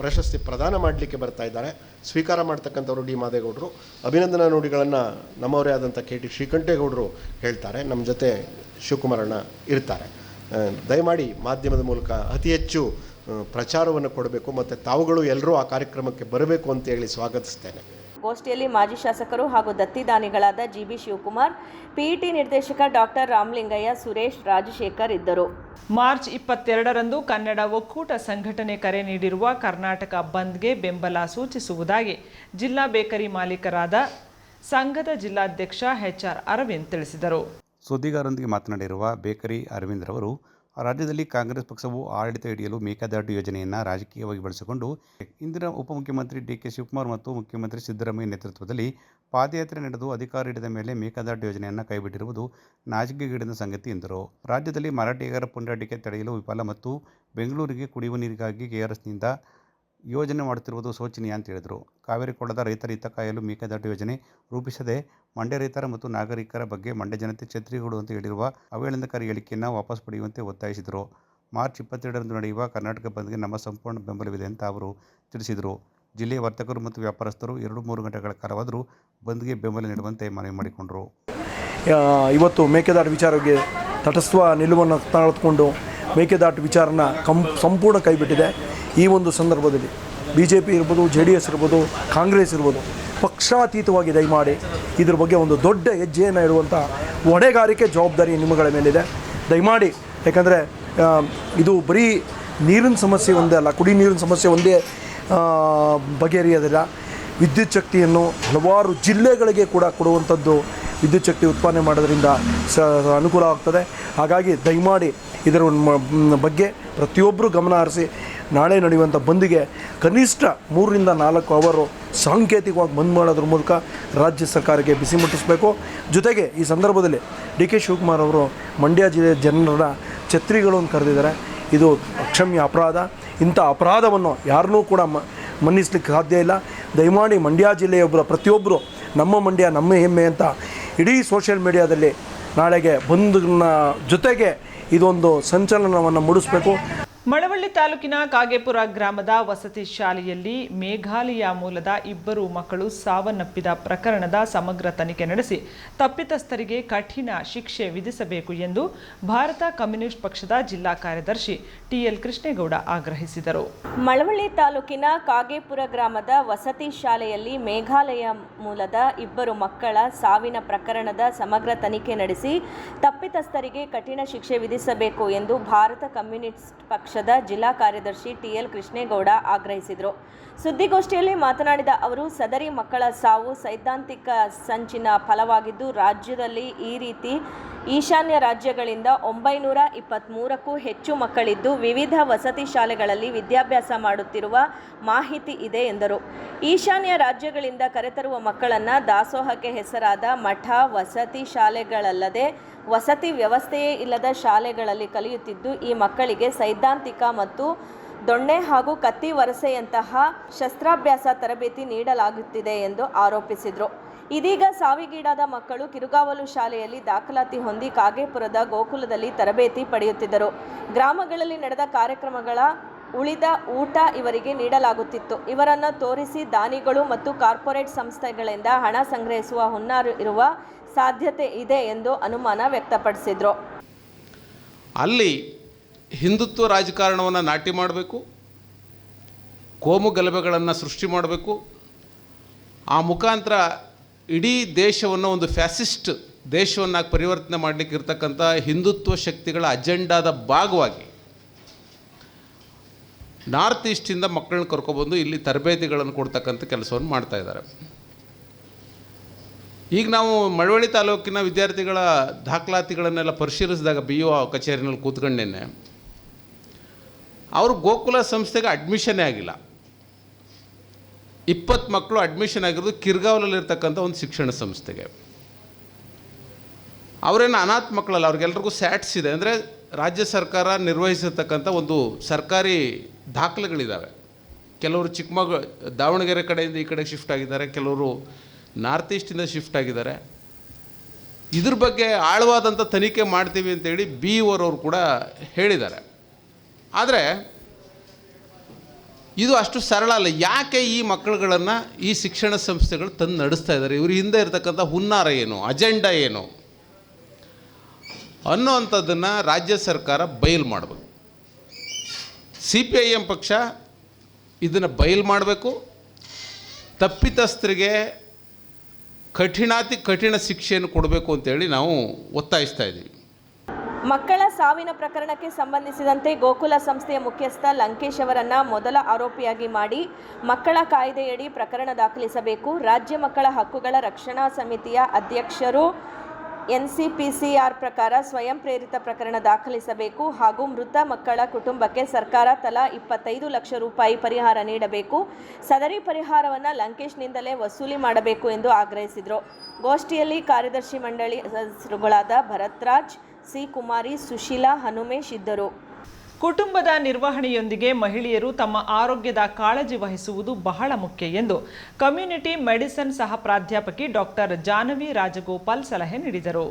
ಪ್ರಶಸ್ತಿ ಪ್ರದಾನ ಮಾಡಲಿಕ್ಕೆ ಬರ್ತಾ ಇದ್ದಾರೆ. ಸ್ವೀಕಾರ ಮಾಡ್ತಕ್ಕಂಥವ್ರು ಡಿ ಮಾದೇಗೌಡರು. ಅಭಿನಂದನಾ ನುಡಿಗಳನ್ನು ನಮ್ಮವರೇ ಆದಂಥ ಕೆ ಟಿ ಶ್ರೀಕಂಠೇಗೌಡರು ಹೇಳ್ತಾರೆ. ನಮ್ಮ ಜೊತೆ ಶಿವಕುಮಾರಣ್ಣ ಇರ್ತಾರೆ. ದಯಮಾಡಿ ಮಾಧ್ಯಮದ ಮೂಲಕ ಅತಿ ಹೆಚ್ಚು ಪ್ರಚಾರವನ್ನು ಕೊಡಬೇಕು. ಮತ್ತು ತಾವುಗಳು ಎಲ್ಲರೂ ಆ ಕಾರ್ಯಕ್ರಮಕ್ಕೆ ಬರಬೇಕು ಅಂತ ಹೇಳಿ ಸ್ವಾಗತಿಸ್ತೇನೆ. ಗೋಷ್ಠಿಯಲ್ಲಿ ಮಾಜಿ ಶಾಸಕರು ಹಾಗೂ ದತ್ತಿದಾನಿಗಳಾದ ಜಿಬಿ ಶಿವಕುಮಾರ್ ಪಿಇಟಿ ನಿರ್ದೇಶಕ ಡಾಕ್ಟರ್ ರಾಮಲಿಂಗಯ್ಯ ಸುರೇಶ್ ರಾಜಶೇಖರ್ ಇದ್ದರು. ಮಾರ್ಚ್ ಇಪ್ಪತ್ತೆರಡರಂದು ಕನ್ನಡ ಒಕ್ಕೂಟ ಸಂಘಟನೆ ಕರೆ ನೀಡಿರುವ ಕರ್ನಾಟಕ ಬಂದ್ಗೆ ಬೆಂಬಲ ಸೂಚಿಸುವುದಾಗಿ ಜಿಲ್ಲಾ ಬೇಕರಿ ಮಾಲೀಕರಾದ ಸಂಘದ ಜಿಲ್ಲಾಧ್ಯಕ್ಷ ಎಚ್ ಆರ್ ಅರವಿಂದ್ ತಿಳಿಸಿದರು. ಸುದ್ದಿಗಾರರೊಂದಿಗೆ ಮಾತನಾಡಿರುವ ಬೇಕರಿ ಅರವಿಂದ್ ರವರು ರಾಜ್ಯದಲ್ಲಿ ಕಾಂಗ್ರೆಸ್ ಪಕ್ಷವು ಆಡಳಿತ ಹಿಡಿಯಲು ಮೇಕೆದಾಟು ಯೋಜನೆಯನ್ನು ರಾಜಕೀಯವಾಗಿ ಬಳಸಿಕೊಂಡು ಇಂದಿನ ಉಪಮುಖ್ಯಮಂತ್ರಿ ಡಿ ಕೆ ಶಿವಕುಮಾರ್ ಮತ್ತು ಮುಖ್ಯಮಂತ್ರಿ ಸಿದ್ದರಾಮಯ್ಯ ನೇತೃತ್ವದಲ್ಲಿ ಪಾದಯಾತ್ರೆ ನಡೆದು ಅಧಿಕಾರ ಹಿಡಿದ ಮೇಲೆ ಮೇಕೆದಾಟು ಯೋಜನೆಯನ್ನು ಕೈಬಿಟ್ಟಿರುವುದು ನಾಜಿಕೆಗೀಡಿನ ಸಂಗತಿ ಎಂದರು. ರಾಜ್ಯದಲ್ಲಿ ಮರಾಠಿಗರ ಪುಂಡಾಟಿಕೆ ತಡೆಯಲು ವಿಫಲ ಮತ್ತು ಬೆಂಗಳೂರಿಗೆ ಕುಡಿಯುವ ನೀರಿಗಾಗಿ ಕೆಆರ್ಎಸ್ನಿಂದ ಯೋಜನೆ ಮಾಡುತ್ತಿರುವುದು ಶೋಚನೀಯ ಅಂತ ಹೇಳಿದರು. ಕಾವೇರಿ ಕೊಳ್ಳದ ರೈತರ ಹಿತ ಕಾಯಲು ಮೇಕೆದಾಟು ಯೋಜನೆ ರೂಪಿಸದೆ ಮಂಡ್ಯ ರೈತರ ಮತ್ತು ನಾಗರಿಕರ ಬಗ್ಗೆ ಮಂಡ್ಯ ಜನತೆ ಛತ್ರಿಗಳು ಅಂತ ಹೇಳಿರುವ ಅವಹೇಳನಕಾರಿ ಹೇಳಿಕೆಯನ್ನು ವಾಪಸ್ ಪಡೆಯುವಂತೆ ಒತ್ತಾಯಿಸಿದರು. ಮಾರ್ಚ್ ಇಪ್ಪತ್ತೆರಡರಂದು ನಡೆಯುವ ಕರ್ನಾಟಕ ಬಂದ್ಗೆ ನಮ್ಮ ಸಂಪೂರ್ಣ ಬೆಂಬಲವಿದೆ ಅಂತ ಅವರು ತಿಳಿಸಿದರು. ಜಿಲ್ಲೆಯ ವರ್ತಕರು ಮತ್ತು ವ್ಯಾಪಾರಸ್ಥರು ಎರಡು ಮೂರು ಗಂಟೆಗಳ ಕಾಲವಾದರೂ ಬಂದ್ಗೆ ಬೆಂಬಲ ನೀಡುವಂತೆ ಮನವಿ ಮಾಡಿಕೊಂಡರು. ಇವತ್ತು ಮೇಕೆದಾಟು ವಿಚಾರಕ್ಕೆ ತಟಸ್ಥ ನಿಲುವನ್ನು ತಾಳ್ಕೊಂಡು ಮೇಕೆದಾಟು ವಿಚಾರನ ಕಂ, ಸಂಪೂರ್ಣ ಕೈಬಿಟ್ಟಿದೆ. ಈ ಒಂದು ಸಂದರ್ಭದಲ್ಲಿ ಬಿ ಜೆ ಪಿ ಇರ್ಬೋದು ಜೆ ಡಿ ಎಸ್ ಇರ್ಬೋದು, ಕಾಂಗ್ರೆಸ್ ಇರ್ಬೋದು, ಪಕ್ಷಾತೀತವಾಗಿ ದಯಮಾಡಿ ಇದ್ರ ಬಗ್ಗೆ ಒಂದು ದೊಡ್ಡ ಹೆಜ್ಜೆಯನ್ನು ಇಡುವಂಥ ಹೊಣೆಗಾರಿಕೆ ಜವಾಬ್ದಾರಿ ನಿಮ್ಮಗಳ ಮೇಲಿದೆ. ದಯಮಾಡಿ, ಯಾಕಂದರೆ ಇದು ಬರೀ ನೀರಿನ ಸಮಸ್ಯೆ ಒಂದೇ ಅಲ್ಲ, ಕುಡಿ ನೀರಿನ ಸಮಸ್ಯೆ ಒಂದೇ ಬಗೆಹರಿಯೋದಿಲ್ಲ. ವಿದ್ಯುತ್ ಶಕ್ತಿಯನ್ನು ಹಲವಾರು ಜಿಲ್ಲೆಗಳಿಗೆ ಕೂಡ ಕೊಡುವಂಥದ್ದು ವಿದ್ಯುತ್ ಶಕ್ತಿ ಉತ್ಪಾದನೆ ಮಾಡೋದ್ರಿಂದ ಸ ಅನುಕೂಲ ಆಗ್ತದೆ. ಹಾಗಾಗಿ ದಯಮಾಡಿ ಇದರ ಬಗ್ಗೆ ಪ್ರತಿಯೊಬ್ಬರು ಗಮನ ಹರಿಸಿ, ನಾಳೆ ನಡೆಯುವಂಥ ಬಂದಿಗೆ ಕನಿಷ್ಠ ಮೂರರಿಂದ ನಾಲ್ಕು ಅವರು ಸಾಂಕೇತಿಕವಾಗಿ ಬಂದ್ ಮಾಡೋದ್ರ ಮೂಲಕ ರಾಜ್ಯ ಸರ್ಕಾರಕ್ಕೆ ಬಿಸಿ ಮುಟ್ಟಿಸಬೇಕು. ಜೊತೆಗೆ ಈ ಸಂದರ್ಭದಲ್ಲಿ ಡಿ ಕೆ ಶಿವಕುಮಾರ್ ಅವರು ಮಂಡ್ಯ ಜಿಲ್ಲೆಯ ಜನರ ಛತ್ರಿಗಳು ಕರೆದಿದ್ದಾರೆ. ಇದು ಅಕ್ಷಮ್ಯ ಅಪರಾಧ. ಇಂಥ ಅಪರಾಧವನ್ನು ಯಾರನ್ನೂ ಕೂಡ ಮನ್ನಿಸ್ಲಿಕ್ಕೆ ಸಾಧ್ಯ ಇಲ್ಲ. ದಯಮಾಡಿ ಮಂಡ್ಯ ಜಿಲ್ಲೆಯೊಬ್ಬರ ಪ್ರತಿಯೊಬ್ಬರು ನಮ್ಮ ಮಂಡ್ಯ, ನಮ್ಮ ಹೆಮ್ಮೆ ಅಂತ ಇಡೀ ಸೋಷಿಯಲ್ ಮೀಡಿಯಾದಲ್ಲಿ ನಾಳೆಗೆ ಬಂಧುನ ಜೊತೆಗೆ ಇದೊಂದು ಸಂಚಲನವನ್ನು ಮೂಡಿಸಬೇಕು. ಮಳವಳ್ಳಿ ತಾಲೂಕಿನ ಕಾಗೇಪುರ ಗ್ರಾಮದ ವಸತಿ ಶಾಲೆಯಲ್ಲಿ ಮೇಘಾಲಯ ಮೂಲದ ಇಬ್ಬರು ಮಕ್ಕಳು ಸಾವನ್ನಪ್ಪಿದ ಪ್ರಕರಣದ ಸಮಗ್ರ ತನಿಖೆ ನಡೆಸಿ ತಪ್ಪಿತಸ್ಥರಿಗೆ ಕಠಿಣ ಶಿಕ್ಷೆ ವಿಧಿಸಬೇಕು ಎಂದು ಭಾರತ ಕಮ್ಯುನಿಸ್ಟ್ ಪಕ್ಷದ ಜಿಲ್ಲಾ ಕಾರ್ಯದರ್ಶಿ ಟಿಎಲ್ ಕೃಷ್ಣೇಗೌಡ ಆಗ್ರಹಿಸಿದರು. ಮಳವಳ್ಳಿ ತಾಲೂಕಿನ ಕಾಗೇಪುರ ಗ್ರಾಮದ ವಸತಿ ಶಾಲೆಯಲ್ಲಿ ಮೇಘಾಲಯ ಮೂಲದ ಇಬ್ಬರು ಮಕ್ಕಳ ಸಾವಿನ ಪ್ರಕರಣದ ಸಮಗ್ರ ತನಿಖೆ ನಡೆಸಿ ತಪ್ಪಿತಸ್ಥರಿಗೆ ಕಠಿಣ ಶಿಕ್ಷೆ ವಿಧಿಸಬೇಕು ಎಂದು ಭಾರತ ಕಮ್ಯುನಿಸ್ಟ್ ಪಕ್ಷದ ಜಿಲ್ಲಾ ಕಾರ್ಯದರ್ಶಿ ಟಿಎಲ್ ಕೃಷ್ಣೇಗೌಡ ಆಗ್ರಹಿಸಿದರು. ಸುದ್ದಿಗೋಷ್ಠಿಯಲ್ಲಿ ಮಾತನಾಡಿದ ಅವರು, ಸದರಿ ಮಕ್ಕಳ ಸಾವು ಸೈದ್ಧಾಂತಿಕ ಸಂಚಿನ ಫಲವಾಗಿದ್ದು, ರಾಜ್ಯದಲ್ಲಿ ಈ ರೀತಿ ಈಶಾನ್ಯ ರಾಜ್ಯಗಳಿಂದ ಒಂಬೈನೂರ ಇಪ್ಪತ್ತ್ಮೂರಕ್ಕೂ ಹೆಚ್ಚು ಮಕ್ಕಳಿದ್ದು, ವಿವಿಧ ವಸತಿ ಶಾಲೆಗಳಲ್ಲಿ ವಿದ್ಯಾಭ್ಯಾಸ ಮಾಡುತ್ತಿರುವ ಮಾಹಿತಿ ಇದೆ ಎಂದರು. ಈಶಾನ್ಯ ರಾಜ್ಯಗಳಿಂದ ಕರೆತರುವ ಮಕ್ಕಳನ್ನು ದಾಸೋಹಕ್ಕೆ ಹೆಸರಾದ ಮಠ, ವಸತಿ ಶಾಲೆಗಳಲ್ಲದೆ ವಸತಿ ವ್ಯವಸ್ಥೆಯೇ ಇಲ್ಲದ ಶಾಲೆಗಳಲ್ಲಿ ಕಲಿಯುತ್ತಿದ್ದು, ಈ ಮಕ್ಕಳಿಗೆ ಸೈದ್ಧಾಂತಿಕ ಮತ್ತು ದೊಣ್ಣೆ ಹಾಗೂ ಕತ್ತಿ ವರಸೆಯಂತಹ ಶಸ್ತ್ರಾಭ್ಯಾಸ ತರಬೇತಿ ನೀಡಲಾಗುತ್ತಿದೆ ಎಂದು ಆರೋಪಿಸಿದರು. ಇದೀಗ ಸಾವಿಗೀಡಾದ ಮಕ್ಕಳು ಕಿರುಗಾವಲು ಶಾಲೆಯಲ್ಲಿ ದಾಖಲಾತಿ ಹೊಂದಿ ಕಾಗೇಪುರದ ಗೋಕುಲದಲ್ಲಿ ತರಬೇತಿ ಪಡೆಯುತ್ತಿದ್ದರು. ಗ್ರಾಮಗಳಲ್ಲಿ ನಡೆದ ಕಾರ್ಯಕ್ರಮಗಳ ಉಳಿದ ಊಟ ಇವರಿಗೆ ನೀಡಲಾಗುತ್ತಿತ್ತು. ಇವರನ್ನು ತೋರಿಸಿ ದಾನಿಗಳು ಮತ್ತು ಕಾರ್ಪೊರೇಟ್ ಸಂಸ್ಥೆಗಳಿಂದ ಹಣ ಸಂಗ್ರಹಿಸುವ ಹುನ್ನಾರು ಇರುವ ಸಾಧ್ಯತೆ ಇದೆ ಎಂದು ಅನುಮಾನ ವ್ಯಕ್ತಪಡಿಸಿದರು. ಅಲ್ಲಿ ಹಿಂದುತ್ವ ರಾಜಕಾರಣವನ್ನು ನಾಟಿ ಮಾಡಬೇಕು, ಕೋಮು ಗಲಭೆಗಳನ್ನು ಸೃಷ್ಟಿ ಮಾಡಬೇಕು. ಆ ಮುಖಾಂತರ ಇಡೀ ದೇಶವನ್ನು ಒಂದು ಫ್ಯಾಸಿಸ್ಟ್ ದೇಶವನ್ನಾಗಿ ಪರಿವರ್ತನೆ ಮಾಡಲಿಕ್ಕೆ ಇರ್ತಕ್ಕಂಥ ಹಿಂದುತ್ವ ಶಕ್ತಿಗಳ ಅಜೆಂಡಾದ ಭಾಗವಾಗಿ ನಾರ್ತ್ ಈಸ್ಟಿಂದ ಮಕ್ಕಳನ್ನ ಕರ್ಕೊಬಂದು ಇಲ್ಲಿ ತರಬೇತಿಗಳನ್ನು ಕೊಡ್ತಕ್ಕಂಥ ಕೆಲಸವನ್ನು ಮಾಡ್ತಾ ಇದ್ದಾರೆ. ಈಗ ನಾವು ಮಳವಳ್ಳಿ ತಾಲೂಕಿನ ವಿದ್ಯಾರ್ಥಿಗಳ ದಾಖಲಾತಿಗಳನ್ನೆಲ್ಲ ಪರಿಶೀಲಿಸಿದಾಗ ಬಿ ಒ ಕಚೇರಿನಲ್ಲಿ ಕೂತ್ಕೊಂಡೇನೆ. ಅವರು ಗೋಕುಲ ಸಂಸ್ಥೆಗೆ ಅಡ್ಮಿಷನ್ನೇ ಆಗಿಲ್ಲ. ಇಪ್ಪತ್ತು ಮಕ್ಕಳು ಅಡ್ಮಿಷನ್ ಆಗಿರೋದು ಕಿರ್ಗಾವಲಲ್ಲಿರ್ತಕ್ಕಂಥ ಒಂದು ಶಿಕ್ಷಣ ಸಂಸ್ಥೆಗೆ. ಅವರೇನು ಅನಾಥ ಮಕ್ಕಳಲ್ಲ, ಅವ್ರಿಗೆಲ್ರಿಗೂ ಸ್ಯಾಟ್ಸ್ ಇದೆ. ಅಂದರೆ ರಾಜ್ಯ ಸರ್ಕಾರ ನಿರ್ವಹಿಸಿರ್ತಕ್ಕಂಥ ಒಂದು ಸರ್ಕಾರಿ ದಾಖಲೆಗಳಿದ್ದಾವೆ ಕೆಲವರು ಚಿಕ್ಕಮಗ ದಾವಣಗೆರೆ ಕಡೆಯಿಂದ ಈ ಕಡೆ ಶಿಫ್ಟ್ ಆಗಿದ್ದಾರೆ, ಕೆಲವರು ನಾರ್ತ್ ಈಸ್ಟಿಂದ ಶಿಫ್ಟ್ ಆಗಿದ್ದಾರೆ. ಇದ್ರ ಬಗ್ಗೆ ಆಳವಾದಂಥ ತನಿಖೆ ಮಾಡ್ತೀವಿ ಅಂತೇಳಿ ಬಿ ಅವರು ಕೂಡ ಹೇಳಿದ್ದಾರೆ. ಆದರೆ ಇದು ಅಷ್ಟು ಸರಳ ಅಲ್ಲ. ಯಾಕೆ ಈ ಮಕ್ಕಳುಗಳನ್ನು ಈ ಶಿಕ್ಷಣ ಸಂಸ್ಥೆಗಳು ತಂದು ನಡೆಸ್ತಾ ಇದ್ದಾರೆ? ಇವ್ರ ಹಿಂದೆ ಇರತಕ್ಕಂಥ ಹುನ್ನಾರ ಏನು? ಅಜೆಂಡಾ ಏನು? ಅನ್ನೋವಂಥದ್ದನ್ನು ರಾಜ್ಯ ಸರ್ಕಾರ ಬಯಲು ಮಾಡಬೇಕು. ಸಿ ಪಿ ಐ ಎಂ ಪಕ್ಷ ಇದನ್ನು ಬಯಲು ಮಾಡಬೇಕು. ತಪ್ಪಿತಸ್ಥರಿಗೆ ಕಠಿಣಾತಿ ಕಠಿಣ ಶಿಕ್ಷೆಯನ್ನು ಕೊಡಬೇಕು ಅಂತೇಳಿ ನಾವು ಒತ್ತಾಯಿಸ್ತಾ ಇದ್ದೀವಿ. ಮಕ್ಕಳ ಸಾವಿನ ಪ್ರಕರಣಕ್ಕೆ ಸಂಬಂಧಿಸಿದಂತೆ ಗೋಕುಲ ಸಂಸ್ಥೆಯ ಮುಖ್ಯಸ್ಥ ಲಂಕೇಶ್ ಅವರನ್ನು ಮೊದಲ ಆರೋಪಿಯಾಗಿ ಮಾಡಿ ಮಕ್ಕಳ ಕಾಯ್ದೆಯಡಿ ಪ್ರಕರಣ ದಾಖಲಿಸಬೇಕು. ರಾಜ್ಯ ಮಕ್ಕಳ ಹಕ್ಕುಗಳ ರಕ್ಷಣಾ ಸಮಿತಿಯ ಅಧ್ಯಕ್ಷರು ಎನ್ಸಿಪಿಸಿಆರ್ ಪ್ರಕಾರ ಸ್ವಯಂ ಪ್ರೇರಿತ ಪ್ರಕರಣ ದಾಖಲಿಸಬೇಕು ಹಾಗೂ ಮೃತ ಮಕ್ಕಳ ಕುಟುಂಬಕ್ಕೆ ಸರ್ಕಾರ ತಲಾ ಇಪ್ಪತ್ತೈದು ಲಕ್ಷ ರೂಪಾಯಿ ಪರಿಹಾರ ನೀಡಬೇಕು. ಸದರಿ ಪರಿಹಾರವನ್ನು ಲಂಕೇಶ್ನಿಂದಲೇ ವಸೂಲಿ ಮಾಡಬೇಕು ಎಂದು ಆಗ್ರಹಿಸಿದರು. ಗೋಷ್ಠಿಯಲ್ಲಿ ಕಾರ್ಯದರ್ಶಿ ಮಂಡಳಿ ಸದಸ್ಯರುಗಳಾದ ಭರತ್ರಾಜ್ ಸಿ ಕುಮಾರಿ ಸುಶೀಲಾ ಹನುಮೇಶ್ ಇದ್ದರು. ಕುಟುಂಬದ ನಿರ್ವಹಣೆಯೊಂದಿಗೆ ಮಹಿಳೆಯರು ತಮ್ಮ ಆರೋಗ್ಯದ ಕಾಳಜಿ ವಹಿಸುವುದು ಬಹಳ ಮುಖ್ಯ ಎಂದು ಕಮ್ಯುನಿಟಿ ಮೆಡಿಸಿನ್ ಸಹ ಪ್ರಾಧ್ಯಾಪಕಿ ಡಾಕ್ಟರ್ ಜಾನವಿ ರಾಜಗೋಪಾಲ್ ಸಲಹೆ ನೀಡಿದರು.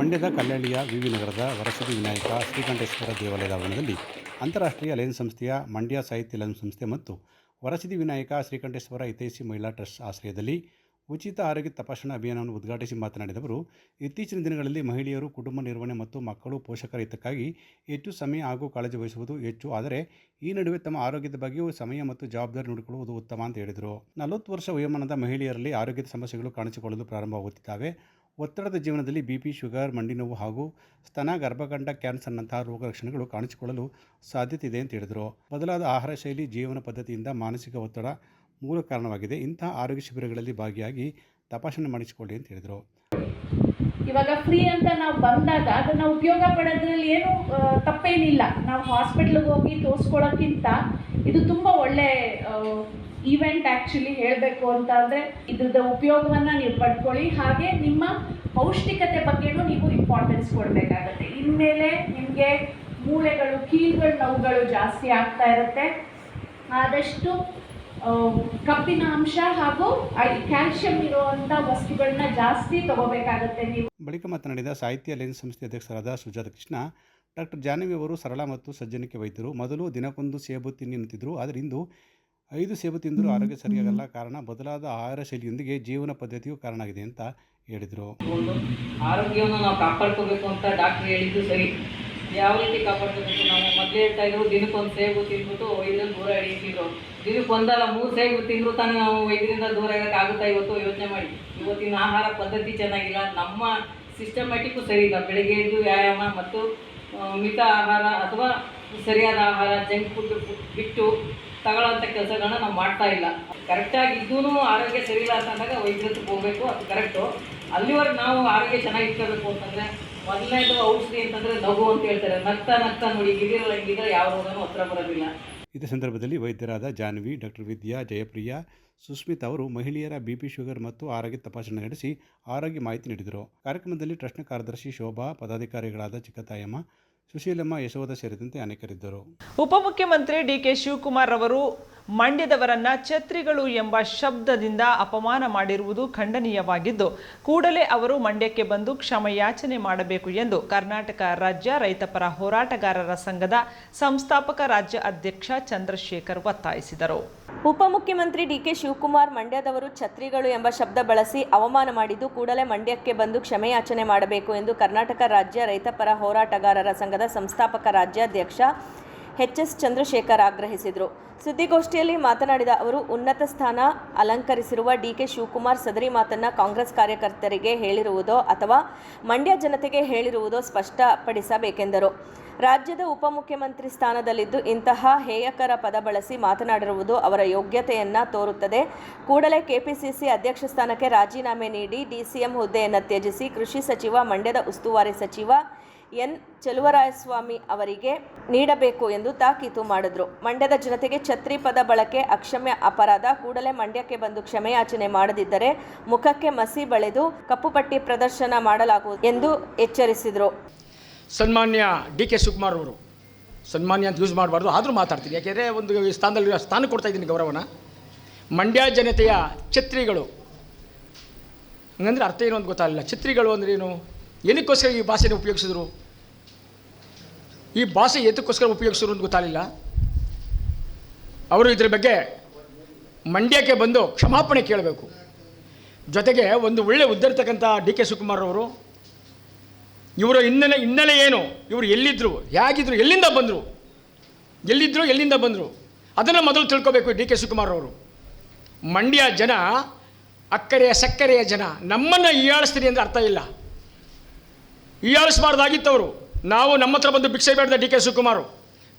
ಮಂಡ್ಯದ ಕಲ್ಲಳ್ಳಿಯ ವಿವಿ ನಗರದ ವರಸದಿ ವಿನಾಯಕ ಶ್ರೀಕಂಠೇಶ್ವರ ದೇವಾಲಯದ ಆವರಣದಲ್ಲಿ ಅಂತಾರಾಷ್ಟ್ರೀಯ ಲಯನ್ ಸಂಸ್ಥೆಯ ಮಂಡ್ಯ ಸಾಹಿತ್ಯ ಲಯನ್ ಸಂಸ್ಥೆ ಮತ್ತು ವರಸಿದಿ ವಿನಾಯಕ ಶ್ರೀಕಂಠೇಶ್ವರ ಹಿತೈಷಿ ಮಹಿಳಾ ಟ್ರಸ್ಟ್ ಆಶ್ರಯದಲ್ಲಿ ಉಚಿತ ಆರೋಗ್ಯ ತಪಾಸಣಾ ಅಭಿಯಾನವನ್ನು ಉದ್ಘಾಟಿಸಿ ಮಾತನಾಡಿದವರು ಇತ್ತೀಚಿನ ದಿನಗಳಲ್ಲಿ ಮಹಿಳೆಯರು ಕುಟುಂಬ ನಿರ್ವಹಣೆ ಮತ್ತು ಮಕ್ಕಳು ಪೋಷಕರ ಹಿತಕ್ಕಾಗಿ ಹೆಚ್ಚು ಸಮಯ ಹಾಗೂ ಕಾಳಜಿ ವಹಿಸುವುದು ಹೆಚ್ಚು. ಆದರೆ ಈ ನಡುವೆ ತಮ್ಮ ಆರೋಗ್ಯದ ಬಗ್ಗೆಯೂ ಸಮಯ ಮತ್ತು ಜವಾಬ್ದಾರಿ ನೋಡಿಕೊಳ್ಳುವುದು ಉತ್ತಮ ಅಂತ ಹೇಳಿದರು. ನಲವತ್ತು ವರ್ಷ ವಯೋಮಾನದ ಮಹಿಳೆಯರಲ್ಲಿ ಆರೋಗ್ಯದ ಸಮಸ್ಯೆಗಳು ಕಾಣಿಸಿಕೊಳ್ಳಲು ಪ್ರಾರಂಭವಾಗುತ್ತಿದ್ದಾವೆ. ಒತ್ತಡದ ಜೀವನದಲ್ಲಿ ಬಿ ಪಿ, ಶುಗರ್ ಮಂಡಿನೋವು ಹಾಗೂ ಸ್ತನ, ಗರ್ಭಗಂಡ, ಕ್ಯಾನ್ಸರ್ನಂತಹ ರೋಗ ಲಕ್ಷಣಗಳು ಕಾಣಿಸಿಕೊಳ್ಳಲು ಸಾಧ್ಯತೆ ಇದೆ ಅಂತ ಹೇಳಿದರು. ಬದಲಾದ ಆಹಾರ ಶೈಲಿ, ಜೀವನ ಪದ್ಧತಿಯಿಂದ ಮಾನಸಿಕ ಒತ್ತಡ ಮೂಲ ಕಾರಣವಾಗಿದೆ. ಇಂತಹ ಆರೋಗ್ಯ ಶಿಬಿರಗಳಲ್ಲಿ ಭಾಗಿಯಾಗಿ ತಪಾಸಣೆ ಮಾಡಿಸಿಕೊಳ್ಳಿ ಅಂತ ಹೇಳಿದರು. ಇವಾಗ ಫ್ರೀ ಅಂತ ನಾವು ಬಂದಾಗ ಅದನ್ನ ಉಪಯೋಗ ಪಡೋದ್ರಲ್ಲಿ ಏನು ತಪ್ಪೇನಿಲ್ಲ. ನಾವು ಹಾಸ್ಪಿಟ್ಲ್ಗೆ ಹೋಗಿ ತೋರಿಸ್ಕೊಳ್ಳೋಕ್ಕಿಂತ ಇದು ತುಂಬ ಒಳ್ಳೆ ಈವೆಂಟ್ ಆ್ಯಕ್ಚುಲಿ ಹೇಳಬೇಕು ಅಂತ ಅಂದರೆ ಇದ್ರದ ಉಪಯೋಗವನ್ನು ನೀವು ಪಡ್ಕೊಳ್ಳಿ. ಹಾಗೆ ನಿಮ್ಮ ಪೌಷ್ಟಿಕತೆ ಬಗ್ಗೆನೂ ನೀವು ಇಂಪಾರ್ಟೆನ್ಸ್ ಕೊಡಬೇಕಾಗತ್ತೆ. ಇನ್ಮೇಲೆ ನಿಮಗೆ ಮೂಳೆಗಳು, ಕೀಲುಗಳ, ನೋವುಗಳು ಜಾಸ್ತಿ ಆಗ್ತಾ ಇರುತ್ತೆ. ಆದಷ್ಟು ಕಬ್ಬಿನ ಅಂಶ ಹಾಗೂ ಕ್ಯಾಲ್ಸಿಯಂ ಇರುವಂಥ ವಸ್ತುಗಳನ್ನ ಜಾಸ್ತಿ ತಗೋಬೇಕಾಗುತ್ತೆ ನೀವು. ಬಳಿಕ ಮಾತನಾಡಿದ ಸಾಹಿತ್ಯ ಲೆನ್ಸ್ ಸಂಸ್ಥೆ ಅಧ್ಯಕ್ಷರಾದ ಸುಜಾತ ಕೃಷ್ಣ ಡಾಕ್ಟರ್ ಜಾನವಿ ಅವರು ಸರಳ ಮತ್ತು ಸಜ್ಜನಿಕೆ ವೈದ್ಯರು. ಮೊದಲು ದಿನಕ್ಕೊಂದು ಸೇಬು ತಿನ್ನಿ ಎನ್ನುತ್ತಿದ್ದರು ಆದರೆ ಇಂದು ಐದು ಸೇಬು ತಿಂದರೂ ಆರೋಗ್ಯ ಸರಿಯಾಗಲ್ಲ. ಕಾರಣ ಬದಲಾದ ಆಹಾರ ಶೈಲಿಯೊಂದಿಗೆ ಜೀವನ ಪದ್ಧತಿಯು ಕಾರಣ ಆಗಿದೆ ಅಂತ ಹೇಳಿದರು. ಆರೋಗ್ಯವನ್ನು ನಾವು ಕಾಪಾಡ್ಕೋಬೇಕು ಅಂತ ಡಾಕ್ಟರ್ ಹೇಳಿದ್ದು ಸರಿ. ಯಾವ ರೀತಿ ಕಾಪಾಡ್ಕೋಬೇಕು ನಾವು? ಮೊದಲೇ ಹೇಳ್ತಾ ಇದ್ರು ದಿನಕ್ಕೊಂದು ಸೇಬು ತಿಂದ್ಬಿಟ್ಟು ವೈದ್ಯರು ದೂರ ಹಿಡಿತಿದ್ರು ದಿನಕ್ಕೆ ಒಂದಲ್ಲ, ಮೂರು ಸೇಬು ತಿಂದ್ರು ತಾನೇ ನಾವು ವೈದ್ಯರಿಂದ ದೂರ ಇರೋಕ್ಕಾಗುತ್ತಾ ಇವತ್ತು? ಯೋಚನೆ ಮಾಡಿ. ಇವತ್ತಿನ ಆಹಾರ ಪದ್ಧತಿ ಚೆನ್ನಾಗಿಲ್ಲ. ನಮ್ಮ ಸಿಸ್ಟಮ್ಯಾಟಿಕ್ಕು ಸರಿ ಇಲ್ಲ. ಬೆಳಿಗ್ಗೆ ಎದ್ದು ವ್ಯಾಯಾಮ ಮತ್ತು ಮಿತ ಆಹಾರ ಅಥವಾ ಸರಿಯಾದ ಆಹಾರ ಜಂಕ್ ಫುಡ್ ಬಿಟ್ಟು ತಗೊಳ್ಳೋಂಥ ಕೆಲಸಗಳನ್ನ ನಾವು ಮಾಡ್ತಾ ಇಲ್ಲ. ಕರೆಕ್ಟಾಗಿ ಇದ್ದೂ ಆರೋಗ್ಯ ಸರಿ ಇಲ್ಲ ಅಂತಂದಾಗ ವೈದ್ಯರ ಹೋಗಬೇಕು. ಅದು ಕರೆಕ್ಟು ಅಲ್ಲಿವರೆಗೆ ನಾವು ಆರೋಗ್ಯ ಚೆನ್ನಾಗಿ ಇಟ್ಕೋಬೇಕು ಅಂತಂದರೆ ಮೊದಲನೇದು ಔಷಧಿ ಅಂತಂದ್ರೆ ನಗು ಅಂತ ಹೇಳ್ತಾರೆ. ನಗ್ತಾ ನಗ್ತಾ ನೋಡಿ ಯಾವ ರೋಗನೂ ಹತ್ರ ಬರೋದಿಲ್ಲ. ಇದೇ ಸಂದರ್ಭದಲ್ಲಿ ವೈದ್ಯರಾದ ಜಾನ್ವಿ ಡಾಕ್ಟರ್ ವಿದ್ಯಾ ಜಯಪ್ರಿಯ ಸುಸ್ಮಿತ್ ಅವರು ಮಹಿಳೆಯರ ಬಿಪಿ ಶುಗರ್ ಮತ್ತು ಆರೋಗ್ಯ ತಪಾಸಣೆ ನಡೆಸಿ ಆರೋಗ್ಯ ಮಾಹಿತಿ ನೀಡಿದರು. ಕಾರ್ಯಕ್ರಮದಲ್ಲಿ ಟ್ರಸ್ಟ್ನ ಕಾರ್ಯದರ್ಶಿ ಶೋಭಾ ಪದಾಧಿಕಾರಿಗಳಾದ ಚಿಕ್ಕತಾಯಮ್ಮ ಸುಶೀಲಮ್ಮ ಯಶೋಧ ಸೇರಿದಂತೆ ಅನೇಕರಿದ್ದರು. ಉಪಮುಖ್ಯಮಂತ್ರಿ ಡಿಕೆ ಶಿವಕುಮಾರ್ ಅವರು ಮಂಡ್ಯದವರನ್ನ ಛತ್ರಿಗಳು ಎಂಬ ಶಬ್ದದಿಂದ ಅಪಮಾನ ಮಾಡಿರುವುದು ಖಂಡನೀಯವಾಗಿದ್ದು, ಕೂಡಲೇ ಅವರು ಮಂಡ್ಯಕ್ಕೆ ಬಂದು ಕ್ಷಮಯಾಚನೆ ಮಾಡಬೇಕು ಎಂದು ಕರ್ನಾಟಕ ರಾಜ್ಯ ರೈತಪರ ಹೋರಾಟಗಾರರ ಸಂಘದ ಸಂಸ್ಥಾಪಕ ರಾಜ್ಯ ಅಧ್ಯಕ್ಷ ಚಂದ್ರಶೇಖರ್ ಒತ್ತಾಯಿಸಿದರು. ಉಪಮುಖ್ಯಮಂತ್ರಿ ಡಿಕೆ ಶಿವಕುಮಾರ್ ಮಂಡ್ಯದವರು ಛತ್ರಿಗಳು ಎಂಬ ಶಬ್ದ ಬಳಸಿ ಅವಮಾನ ಮಾಡಿದ್ದು, ಕೂಡಲೇ ಮಂಡ್ಯಕ್ಕೆ ಬಂದು ಕ್ಷಮೆಯಾಚನೆ ಮಾಡಬೇಕು ಎಂದು ಕರ್ನಾಟಕ ರಾಜ್ಯ ರೈತಪರ ಹೋರಾಟಗಾರರ ಸಂಘದ ಸಂಸ್ಥಾಪಕ ರಾಜ್ಯಾಧ್ಯಕ್ಷ ಎಚ್ ಎಸ್ ಚಂದ್ರಶೇಖರ್ ಆಗ್ರಹಿಸಿದರು. ಸುದ್ದಿಗೋಷ್ಠಿಯಲ್ಲಿ ಮಾತನಾಡಿದ ಅವರು, ಉನ್ನತ ಸ್ಥಾನ ಅಲಂಕರಿಸಿರುವ ಡಿಕೆ ಶಿವಕುಮಾರ್ ಸದರಿ ಮಾತನ್ನ ಕಾಂಗ್ರೆಸ್ ಕಾರ್ಯಕರ್ತರಿಗೆ ಹೇಳಿರುವುದೋ ಅಥವಾ ಮಂಡ್ಯ ಜನತೆಗೆ ಹೇಳಿರುವುದೋ ಸ್ಪಷ್ಟಪಡಿಸಬೇಕೆಂದರು. ರಾಜ್ಯದ ಉಪಮುಖ್ಯಮಂತ್ರಿ ಸ್ಥಾನದಲ್ಲಿದ್ದು ಇಂತಹ ಹೇಯಕರ ಪದ ಬಳಸಿ ಮಾತನಾಡಿರುವುದು ಅವರ ಯೋಗ್ಯತೆಯನ್ನು ತೋರುತ್ತದೆ. ಕೂಡಲೇ ಕೆಪಿಸಿಸಿ ಅಧ್ಯಕ್ಷ ಸ್ಥಾನಕ್ಕೆ ರಾಜೀನಾಮೆ ನೀಡಿ ಡಿಸಿಎಂ ಹುದ್ದೆಯನ್ನು ತ್ಯಜಿಸಿ ಕೃಷಿ ಸಚಿವ, ಮಂಡ್ಯದ ಉಸ್ತುವಾರಿ ಸಚಿವ ಎನ್. ಚೆಲುವರಾಯಸ್ವಾಮಿ ಅವರಿಗೆ ನೀಡಬೇಕು ಎಂದು ತಾಕೀತು ಮಾಡಿದ್ರು. ಮಂಡ್ಯದ ಜನತೆಗೆ ಛತ್ರಿ ಪದ ಬಳಕೆ ಅಕ್ಷಮ್ಯ ಅಪರಾಧ ಕೂಡಲೇ ಮಂಡ್ಯಕ್ಕೆ ಬಂದು ಕ್ಷಮೆಯಾಚನೆ ಮಾಡದಿದ್ದರೆ ಮುಖಕ್ಕೆ ಮಸಿ ಬಳೆದು ಕಪ್ಪುಪಟ್ಟಿ ಪ್ರದರ್ಶನ ಮಾಡಲಾಗುವುದು ಎಂದು ಎಚ್ಚರಿಸಿದರು. ಸನ್ಮಾನ್ಯ ಡಿ ಕೆ ಶಿವಕುಮಾರ್ ಅವರು. ಸನ್ಮಾನ್ಯ ಅಂತ ಯೂಸ್ ಮಾಡಬಾರ್ದು, ಆದರೂ ಮಾತಾಡ್ತೀನಿ. ಯಾಕೆಂದರೆ ಒಂದು ಸ್ಥಾನದಲ್ಲಿ ಸ್ಥಾನ ಕೊಡ್ತಾ ಇದ್ದೀನಿ ಗೌರವನ. ಮಂಡ್ಯ ಜನತೆಯ ಛತ್ರಿಗಳು. ಹಂಗಂದ್ರೆ ಅರ್ಥ ಏನು ಅಂತ ಗೊತ್ತಾಗಲಿಲ್ಲ. ಛತ್ರಿಗಳು ಅಂದ್ರೆ ಏನು? ಏನಕ್ಕೋಸ್ಕರ ಈ ಭಾಷೆನ ಉಪಯೋಗಿಸಿದ್ರು? ಈ ಭಾಷೆ ಎದಕ್ಕೋಸ್ಕರ ಉಪಯೋಗಿಸೋರು ಅಂತ ಗೊತ್ತಾಗಲಿಲ್ಲ. ಅವರು ಇದ್ರ ಬಗ್ಗೆ ಮಂಡ್ಯಕ್ಕೆ ಬಂದು ಕ್ಷಮಾಪಣೆ ಕೇಳಬೇಕು. ಜೊತೆಗೆ ಒಂದು ಒಳ್ಳೆ ಉದ್ದರ್ತಕ್ಕಂಥ ಡಿ ಕೆ ಶಿವಕುಮಾರ್ ಅವರು, ಇವರ ಹಿನ್ನೆಲೆ ಹಿನ್ನೆಲೆ ಏನು, ಇವರು ಎಲ್ಲಿದ್ದರು ಹೇಗಿದ್ರು, ಎಲ್ಲಿಂದ ಬಂದರು ಎಲ್ಲಿದ್ದರು ಎಲ್ಲಿಂದ ಬಂದರು, ಅದನ್ನು ಮೊದಲು ತಿಳ್ಕೊಬೇಕು ಡಿ ಕೆ ಶಿವಕುಮಾರ್ ಅವರು. ಮಂಡ್ಯ ಜನ, ಅಕ್ಕರೆಯ, ಸಕ್ಕರೆಯ ಜನ, ನಮ್ಮನ್ನು ಹೀಯಾಳಿಸ್ತೀನಿ ಅಂದರೆ ಅರ್ಥ ಇಲ್ಲ. ಹೀಯಾಳಿಸಬಾರ್ದಾಗಿತ್ತು ಅವರು ನಾವು ನಮ್ಮ ಹತ್ರ ಬಂದು ಭಿಕ್ಷೆ ಬೇಡದ ಡಿ ಕೆ ಶಿವಕುಮಾರ್.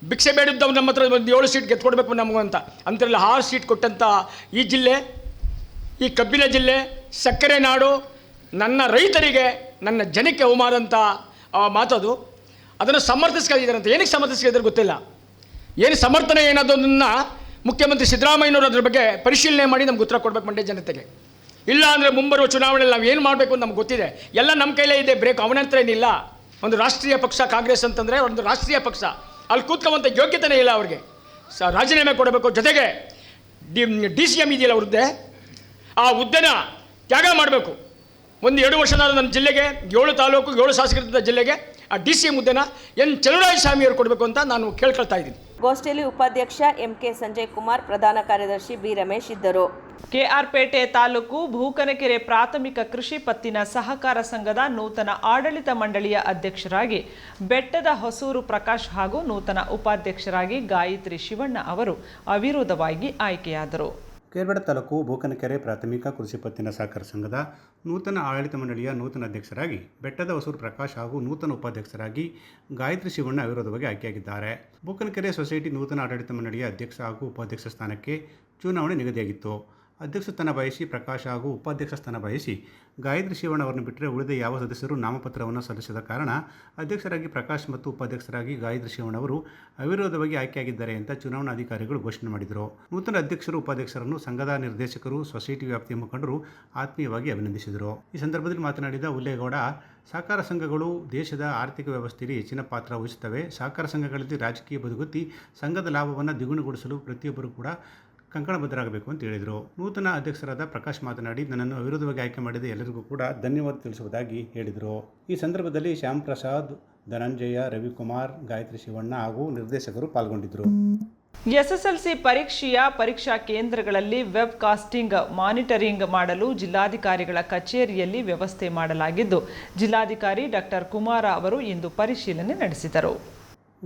ಭಿಕ್ಷೆ ಬೇಡಿದ್ದವ್ ನಮ್ಮ ಹತ್ರ ಒಂದು ಏಳು ಸೀಟ್ ಗೆದ್ಕೊಡ್ಬೇಕು ನಮಗೂ ಅಂತ. ಅಂತರಲ್ಲಿ ಆರು ಸೀಟ್ ಕೊಟ್ಟಂಥ ಈ ಜಿಲ್ಲೆ, ಈ ಕಬ್ಬಿನ ಜಿಲ್ಲೆ, ಸಕ್ಕರೆ ನಾಡು, ನನ್ನ ರೈತರಿಗೆ, ನನ್ನ ಜನಕ್ಕೆ ಅವಮಾನಂತ ಆ ಮಾತದು ಅದನ್ನು ಸಮರ್ಥಿಸ್ಕೊಂಡಿದ್ದಾರಂತೆ ಏನಕ್ಕೆ ಸಮರ್ಥಿಸ್ಕೊಂಡಿದ್ದಾರೆ ಗೊತ್ತಿಲ್ಲ. ಏನು ಸಮರ್ಥನೆ ಏನದನ್ನ ಮುಖ್ಯಮಂತ್ರಿ ಸಿದ್ದರಾಮಯ್ಯನವರು ಅದ್ರ ಬಗ್ಗೆ ಪರಿಶೀಲನೆ ಮಾಡಿ ನಮ್ಗೆ ಉತ್ತರ ಕೊಡಬೇಕು ಮಂಡ್ಯ ಜನತೆಗೆ. ಇಲ್ಲ ಅಂದರೆ ಮುಂಬರುವ ಚುನಾವಣೆಯಲ್ಲಿ ನಾವು ಏನು ಮಾಡಬೇಕು ಅಂತ ನಮ್ಗೆ ಗೊತ್ತಿದೆ. ಎಲ್ಲ ನಮ್ಮ ಕೈಲೇ ಇದೆ. ಬ್ರೇಕ್. ಅವನ ಹತ್ರ ಏನಿಲ್ಲ. ಒಂದು ರಾಷ್ಟ್ರೀಯ ಪಕ್ಷ, ಕಾಂಗ್ರೆಸ್ ಅಂತಂದರೆ ಒಂದು ರಾಷ್ಟ್ರೀಯ ಪಕ್ಷ. ಅಲ್ಲಿ ಕೂತ್ಕೊಳ್ಳುವಂಥ ಯೋಗ್ಯತೆನೇ ಇಲ್ಲ ಅವ್ರಿಗೆ. ಸ, ರಾಜೀನಾಮೆ ಕೊಡಬೇಕು ಜೊತೆಗೆ ಡಿ ಡಿ ಸಿ ಎಂ ಇದೆಯಲ್ಲ ಹುದ್ದೆ ಆ ಹುದ್ದೆನ ತ್ಯಾಗ ಮಾಡಬೇಕು. ಒಂದು ಎರಡು ವರ್ಷನಾದ ನಮ್ಮ ಜಿಲ್ಲೆಗೆ, ಏಳು ತಾಲೂಕು, ಏಳು ಶಾಸಕರಿದ್ದ ಜಿಲ್ಲೆಗೆ ಆ ಡಿ ಸಿ ಎಂ ಹುದ್ದೆನ ಎನ್ ಚಲುವರಾಯ ಸ್ವಾಮಿಯವರು ಕೊಡಬೇಕು ಅಂತ ನಾನು ಕೇಳ್ಕೊಳ್ತಾ ಇದ್ದೀನಿ. ಗೋಷ್ಠಿಯಲ್ಲಿ ಉಪಾಧ್ಯಕ್ಷ ಎಂಕೆ ಸಂಜಯ್ ಕುಮಾರ್ ಪ್ರಧಾನ ಕಾರ್ಯದರ್ಶಿ ಬಿ ರಮೇಶ್ ಇದ್ದರು. ಕೆಆರ್ಪೇಟೆ ತಾಲೂಕು ಭೂಕನಕೆರೆ ಪ್ರಾಥಮಿಕ ಕೃಷಿ ಪತ್ತಿನ ಸಹಕಾರ ಸಂಘದ ನೂತನ ಆಡಳಿತ ಮಂಡಳಿಯ ಅಧ್ಯಕ್ಷರಾಗಿ ಬೆಟ್ಟದ ಹೊಸೂರು ಪ್ರಕಾಶ್ ಹಾಗೂ ನೂತನ ಉಪಾಧ್ಯಕ್ಷರಾಗಿ ಗಾಯತ್ರಿ ಶಿವಣ್ಣ ಅವರು ಅವಿರೋಧವಾಗಿ ಆಯ್ಕೆಯಾದರು. ಕೇರ್ಬೇಡ ತಾಲೂಕು ಬೋಕನಕೆರೆ ಪ್ರಾಥಮಿಕ ಕೃಷಿ ಪತ್ತಿನ ಸಹಕಾರ ಸಂಘದ ನೂತನ ಆಡಳಿತ ಮಂಡಳಿಯ ನೂತನ ಅಧ್ಯಕ್ಷರಾಗಿ ಬೆಟ್ಟದ ಹೊಸೂರು ಪ್ರಕಾಶ್ ಹಾಗೂ ನೂತನ ಉಪಾಧ್ಯಕ್ಷರಾಗಿ ಗಾಯತ್ರಿ ಶಿವಣ್ಣ ಅವಿರೋಧವಾಗಿ ಆಯ್ಕೆಯಾಗಿದ್ದಾರೆ. ಬೋಕನಕೆರೆ ಸೊಸೈಟಿ ನೂತನ ಆಡಳಿತ ಮಂಡಳಿಯ ಅಧ್ಯಕ್ಷ ಹಾಗೂ ಉಪಾಧ್ಯಕ್ಷ ಸ್ಥಾನಕ್ಕೆ ಚುನಾವಣೆ ನಿಗದಿಯಾಗಿತ್ತು. ಅಧ್ಯಕ್ಷ ಸ್ಥಾನ ಬಯಸಿ ಪ್ರಕಾಶ್ ಹಾಗೂ ಉಪಾಧ್ಯಕ್ಷ ಸ್ಥಾನ ಬಯಸಿ ಗಾಯತ್ರಿ ಶಿವಣ್ಣ ಅವರನ್ನು ಬಿಟ್ಟರೆ ಉಳಿದ ಯಾವ ಸದಸ್ಯರು ನಾಮಪತ್ರವನ್ನು ಸಲ್ಲಿಸದ ಕಾರಣ ಅಧ್ಯಕ್ಷರಾಗಿ ಪ್ರಕಾಶ್ ಮತ್ತು ಉಪಾಧ್ಯಕ್ಷರಾಗಿ ಗಾಯತ್ರಿ ಶಿವಣ್ಣ ಅವರು ಅವಿರೋಧವಾಗಿ ಆಯ್ಕೆಯಾಗಿದ್ದಾರೆ ಅಂತ ಚುನಾವಣಾಧಿಕಾರಿಗಳು ಘೋಷಣೆ ಮಾಡಿದರು. ನೂತನ ಅಧ್ಯಕ್ಷರು, ಉಪಾಧ್ಯಕ್ಷರನ್ನು ಸಂಘದ ನಿರ್ದೇಶಕರು, ಸೊಸೈಟಿ ವ್ಯಾಪ್ತಿಯ ಮುಖಂಡರು ಆತ್ಮೀಯವಾಗಿ ಅಭಿನಂದಿಸಿದರು. ಈ ಸಂದರ್ಭದಲ್ಲಿ ಮಾತನಾಡಿದ ಉಲ್ಲೇಗೌಡ ಸಹಕಾರ ಸಂಘಗಳು ದೇಶದ ಆರ್ಥಿಕ ವ್ಯವಸ್ಥೆಯಲ್ಲಿ ಹೆಚ್ಚಿನ ಪಾತ್ರ ವಹಿಸುತ್ತವೆ. ಸಹಕಾರ ಸಂಘಗಳಲ್ಲಿ ರಾಜಕೀಯ ಬದುಗುತ್ತಿ ಸಂಘದ ಲಾಭವನ್ನು ದ್ವಿಗುಣಗೊಳಿಸಲು ಪ್ರತಿಯೊಬ್ಬರು ಕೂಡ ಕಂಕಣಬದ್ಧರಾಗಬೇಕು ಅಂತ ಹೇಳಿದರು. ನೂತನ ಅಧ್ಯಕ್ಷರಾದ ಪ್ರಕಾಶ್ ಮಾತನಾಡಿ, ನನ್ನನ್ನು ಅವಿರೋಧವಾಗಿ ಆಯ್ಕೆ ಮಾಡಿದ ಎಲ್ಲರಿಗೂ ಕೂಡ ಧನ್ಯವಾದ ತಿಳಿಸುವುದಾಗಿ ಹೇಳಿದರು. ಈ ಸಂದರ್ಭದಲ್ಲಿ ಶ್ಯಾಮ್ ಪ್ರಸಾದ್ ಧನಂಜಯ, ರವಿಕುಮಾರ್, ಗಾಯತ್ರಿ ಶಿವಣ್ಣ ಹಾಗೂ ನಿರ್ದೇಶಕರು ಪಾಲ್ಗೊಂಡಿದ್ದರು ಎಸ್ಎಸ್ಎಲ್ಸಿ ಪರೀಕ್ಷೆಯ ಪರೀಕ್ಷಾ ಕೇಂದ್ರಗಳಲ್ಲಿ ವೆಬ್ ಕಾಸ್ಟಿಂಗ್ ಮಾನಿಟರಿಂಗ್ ಮಾಡಲು ಜಿಲ್ಲಾಧಿಕಾರಿಗಳ ಕಚೇರಿಯಲ್ಲಿ ವ್ಯವಸ್ಥೆ ಮಾಡಲಾಗಿದ್ದು, ಜಿಲ್ಲಾಧಿಕಾರಿ ಡಾಕ್ಟರ್ ಕುಮಾರ ಅವರು ಇಂದು ಪರಿಶೀಲನೆ ನಡೆಸಿದರು.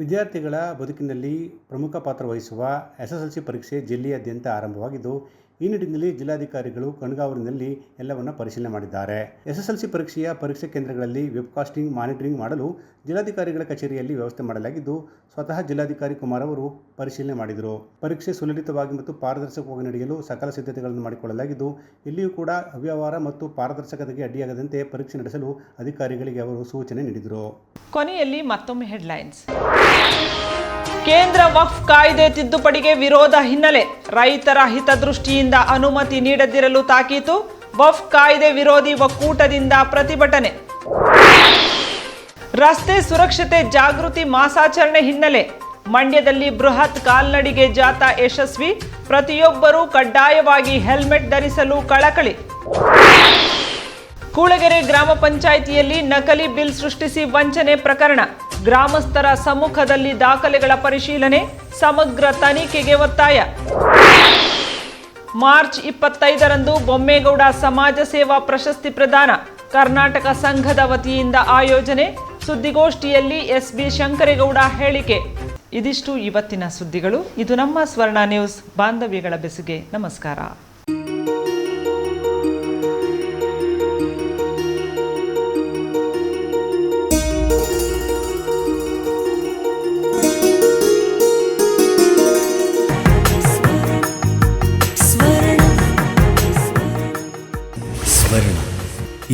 ವಿದ್ಯಾರ್ಥಿಗಳ ಬದುಕಿನಲ್ಲಿ ಪ್ರಮುಖ ಪಾತ್ರ ವಹಿಸುವ ಎಸ್ ಎಸ್ ಎಲ್ ಸಿ ಪರೀಕ್ಷೆ ಜಿಲ್ಲೆಯಾದ್ಯಂತ ಆರಂಭವಾಗಿದ್ದು ಈ ನಿಟ್ಟಿನಲ್ಲಿ ಜಿಲ್ಲಾಧಿಕಾರಿಗಳು ಕಣ್ಗಾವಲಿನಲ್ಲಿ ಎಲ್ಲವನ್ನ ಪರಿಶೀಲನೆ ಮಾಡಿದ್ದಾರೆ. ಎಸ್ಎಸ್ಎಲ್ಸಿ ಪರೀಕ್ಷೆಯ ಪರೀಕ್ಷಾ ಕೇಂದ್ರಗಳಲ್ಲಿ ವೆಬ್ಕಾಸ್ಟಿಂಗ್ ಮಾನಿಟರಿಂಗ್ ಮಾಡಲು ಜಿಲ್ಲಾಧಿಕಾರಿಗಳ ಕಚೇರಿಯಲ್ಲಿ ವ್ಯವಸ್ಥೆ ಮಾಡಲಾಗಿದ್ದು, ಸ್ವತಃ ಜಿಲ್ಲಾಧಿಕಾರಿ ಕುಮಾರ್ ಅವರು ಪರಿಶೀಲನೆ ಮಾಡಿದರು. ಪರೀಕ್ಷೆ ಸುಲಲಿತವಾಗಿ ಮತ್ತು ಪಾರದರ್ಶಕವಾಗಿ ನಡೆಯಲು ಸಕಲ ಸಿದ್ಧತೆಗಳನ್ನು ಮಾಡಿಕೊಳ್ಳಲಾಗಿದ್ದು, ಇಲ್ಲಿಯೂ ಕೂಡ ಅವ್ಯವಹಾರ ಮತ್ತು ಪಾರದರ್ಶಕತೆಗೆ ಅಡ್ಡಿಯಾಗದಂತೆ ಪರೀಕ್ಷೆ ನಡೆಸಲು ಅಧಿಕಾರಿಗಳಿಗೆ ಅವರು ಸೂಚನೆ ನೀಡಿದರು. ಕೊನೆಯಲ್ಲಿ ಮತ್ತೊಮ್ಮೆ ಹೆಡ್ಲೈನ್ಸ್ ಕೇಂದ್ರ ವಕ್ಫ್ ಕಾಯ್ದೆ ತಿದ್ದುಪಡಿಗೆ ವಿರೋಧ ಹಿನ್ನೆಲೆ ರೈತರ ಹಿತದೃಷ್ಟಿಯಿಂದ ಅನುಮತಿ ನೀಡದಿರಲು ತಾಕೀತು ವಫ್ ಕಾಯ್ದೆ ವಿರೋಧಿ ಒಕ್ಕೂಟದಿಂದ ಪ್ರತಿಭಟನೆ. ರಸ್ತೆ ಸುರಕ್ಷತೆ ಜಾಗೃತಿ ಮಾಸಾಚರಣೆ ಹಿನ್ನೆಲೆ ಮಂಡ್ಯದಲ್ಲಿ ಬೃಹತ್ ಕಾಲ್ನಡಿಗೆ ಜಾಥಾ ಯಶಸ್ವಿ, ಪ್ರತಿಯೊಬ್ಬರೂ ಕಡ್ಡಾಯವಾಗಿ ಹೆಲ್ಮೆಟ್ ಧರಿಸಲು ಕಳಕಳಿ. ಕೂಳಗೆರೆ ಗ್ರಾಮ ಪಂಚಾಯಿತಿಯಲ್ಲಿ ನಕಲಿ ಬಿಲ್ ಸೃಷ್ಟಿಸಿ ವಂಚನೆ ಪ್ರಕರಣ. ಗ್ರಾಮಸ್ಥರ ಸಮ್ಮುಖದಲ್ಲಿ ದಾಖಲೆಗಳ ಪರಿಶೀಲನೆ, ಸಮಗ್ರ ತನಿಖೆಗೆ ಒತ್ತಾಯ. ಮಾರ್ಚ್ ಇಪ್ಪತ್ತೈದರಂದು ಬೊಮ್ಮೇಗೌಡ ಸಮಾಜ ಸೇವಾ ಪ್ರಶಸ್ತಿ ಪ್ರದಾನ. ಕರ್ನಾಟಕ ಸಂಘದ ವತಿಯಿಂದ ಆಯೋಜನೆ, ಸುದ್ದಿಗೋಷ್ಠಿಯಲ್ಲಿ ಎಸ್ ಬಿ ಶಂಕರೇಗೌಡ ಹೇಳಿಕೆ. ಇದಿಷ್ಟು ಇವತ್ತಿನ ಸುದ್ದಿಗಳು. ಇದು ನಮ್ಮ ಸ್ವರ್ಣ ನ್ಯೂಸ್, ಬಾಂಧವ್ಯಗಳ ಬೆಸುಗೆ. ನಮಸ್ಕಾರ.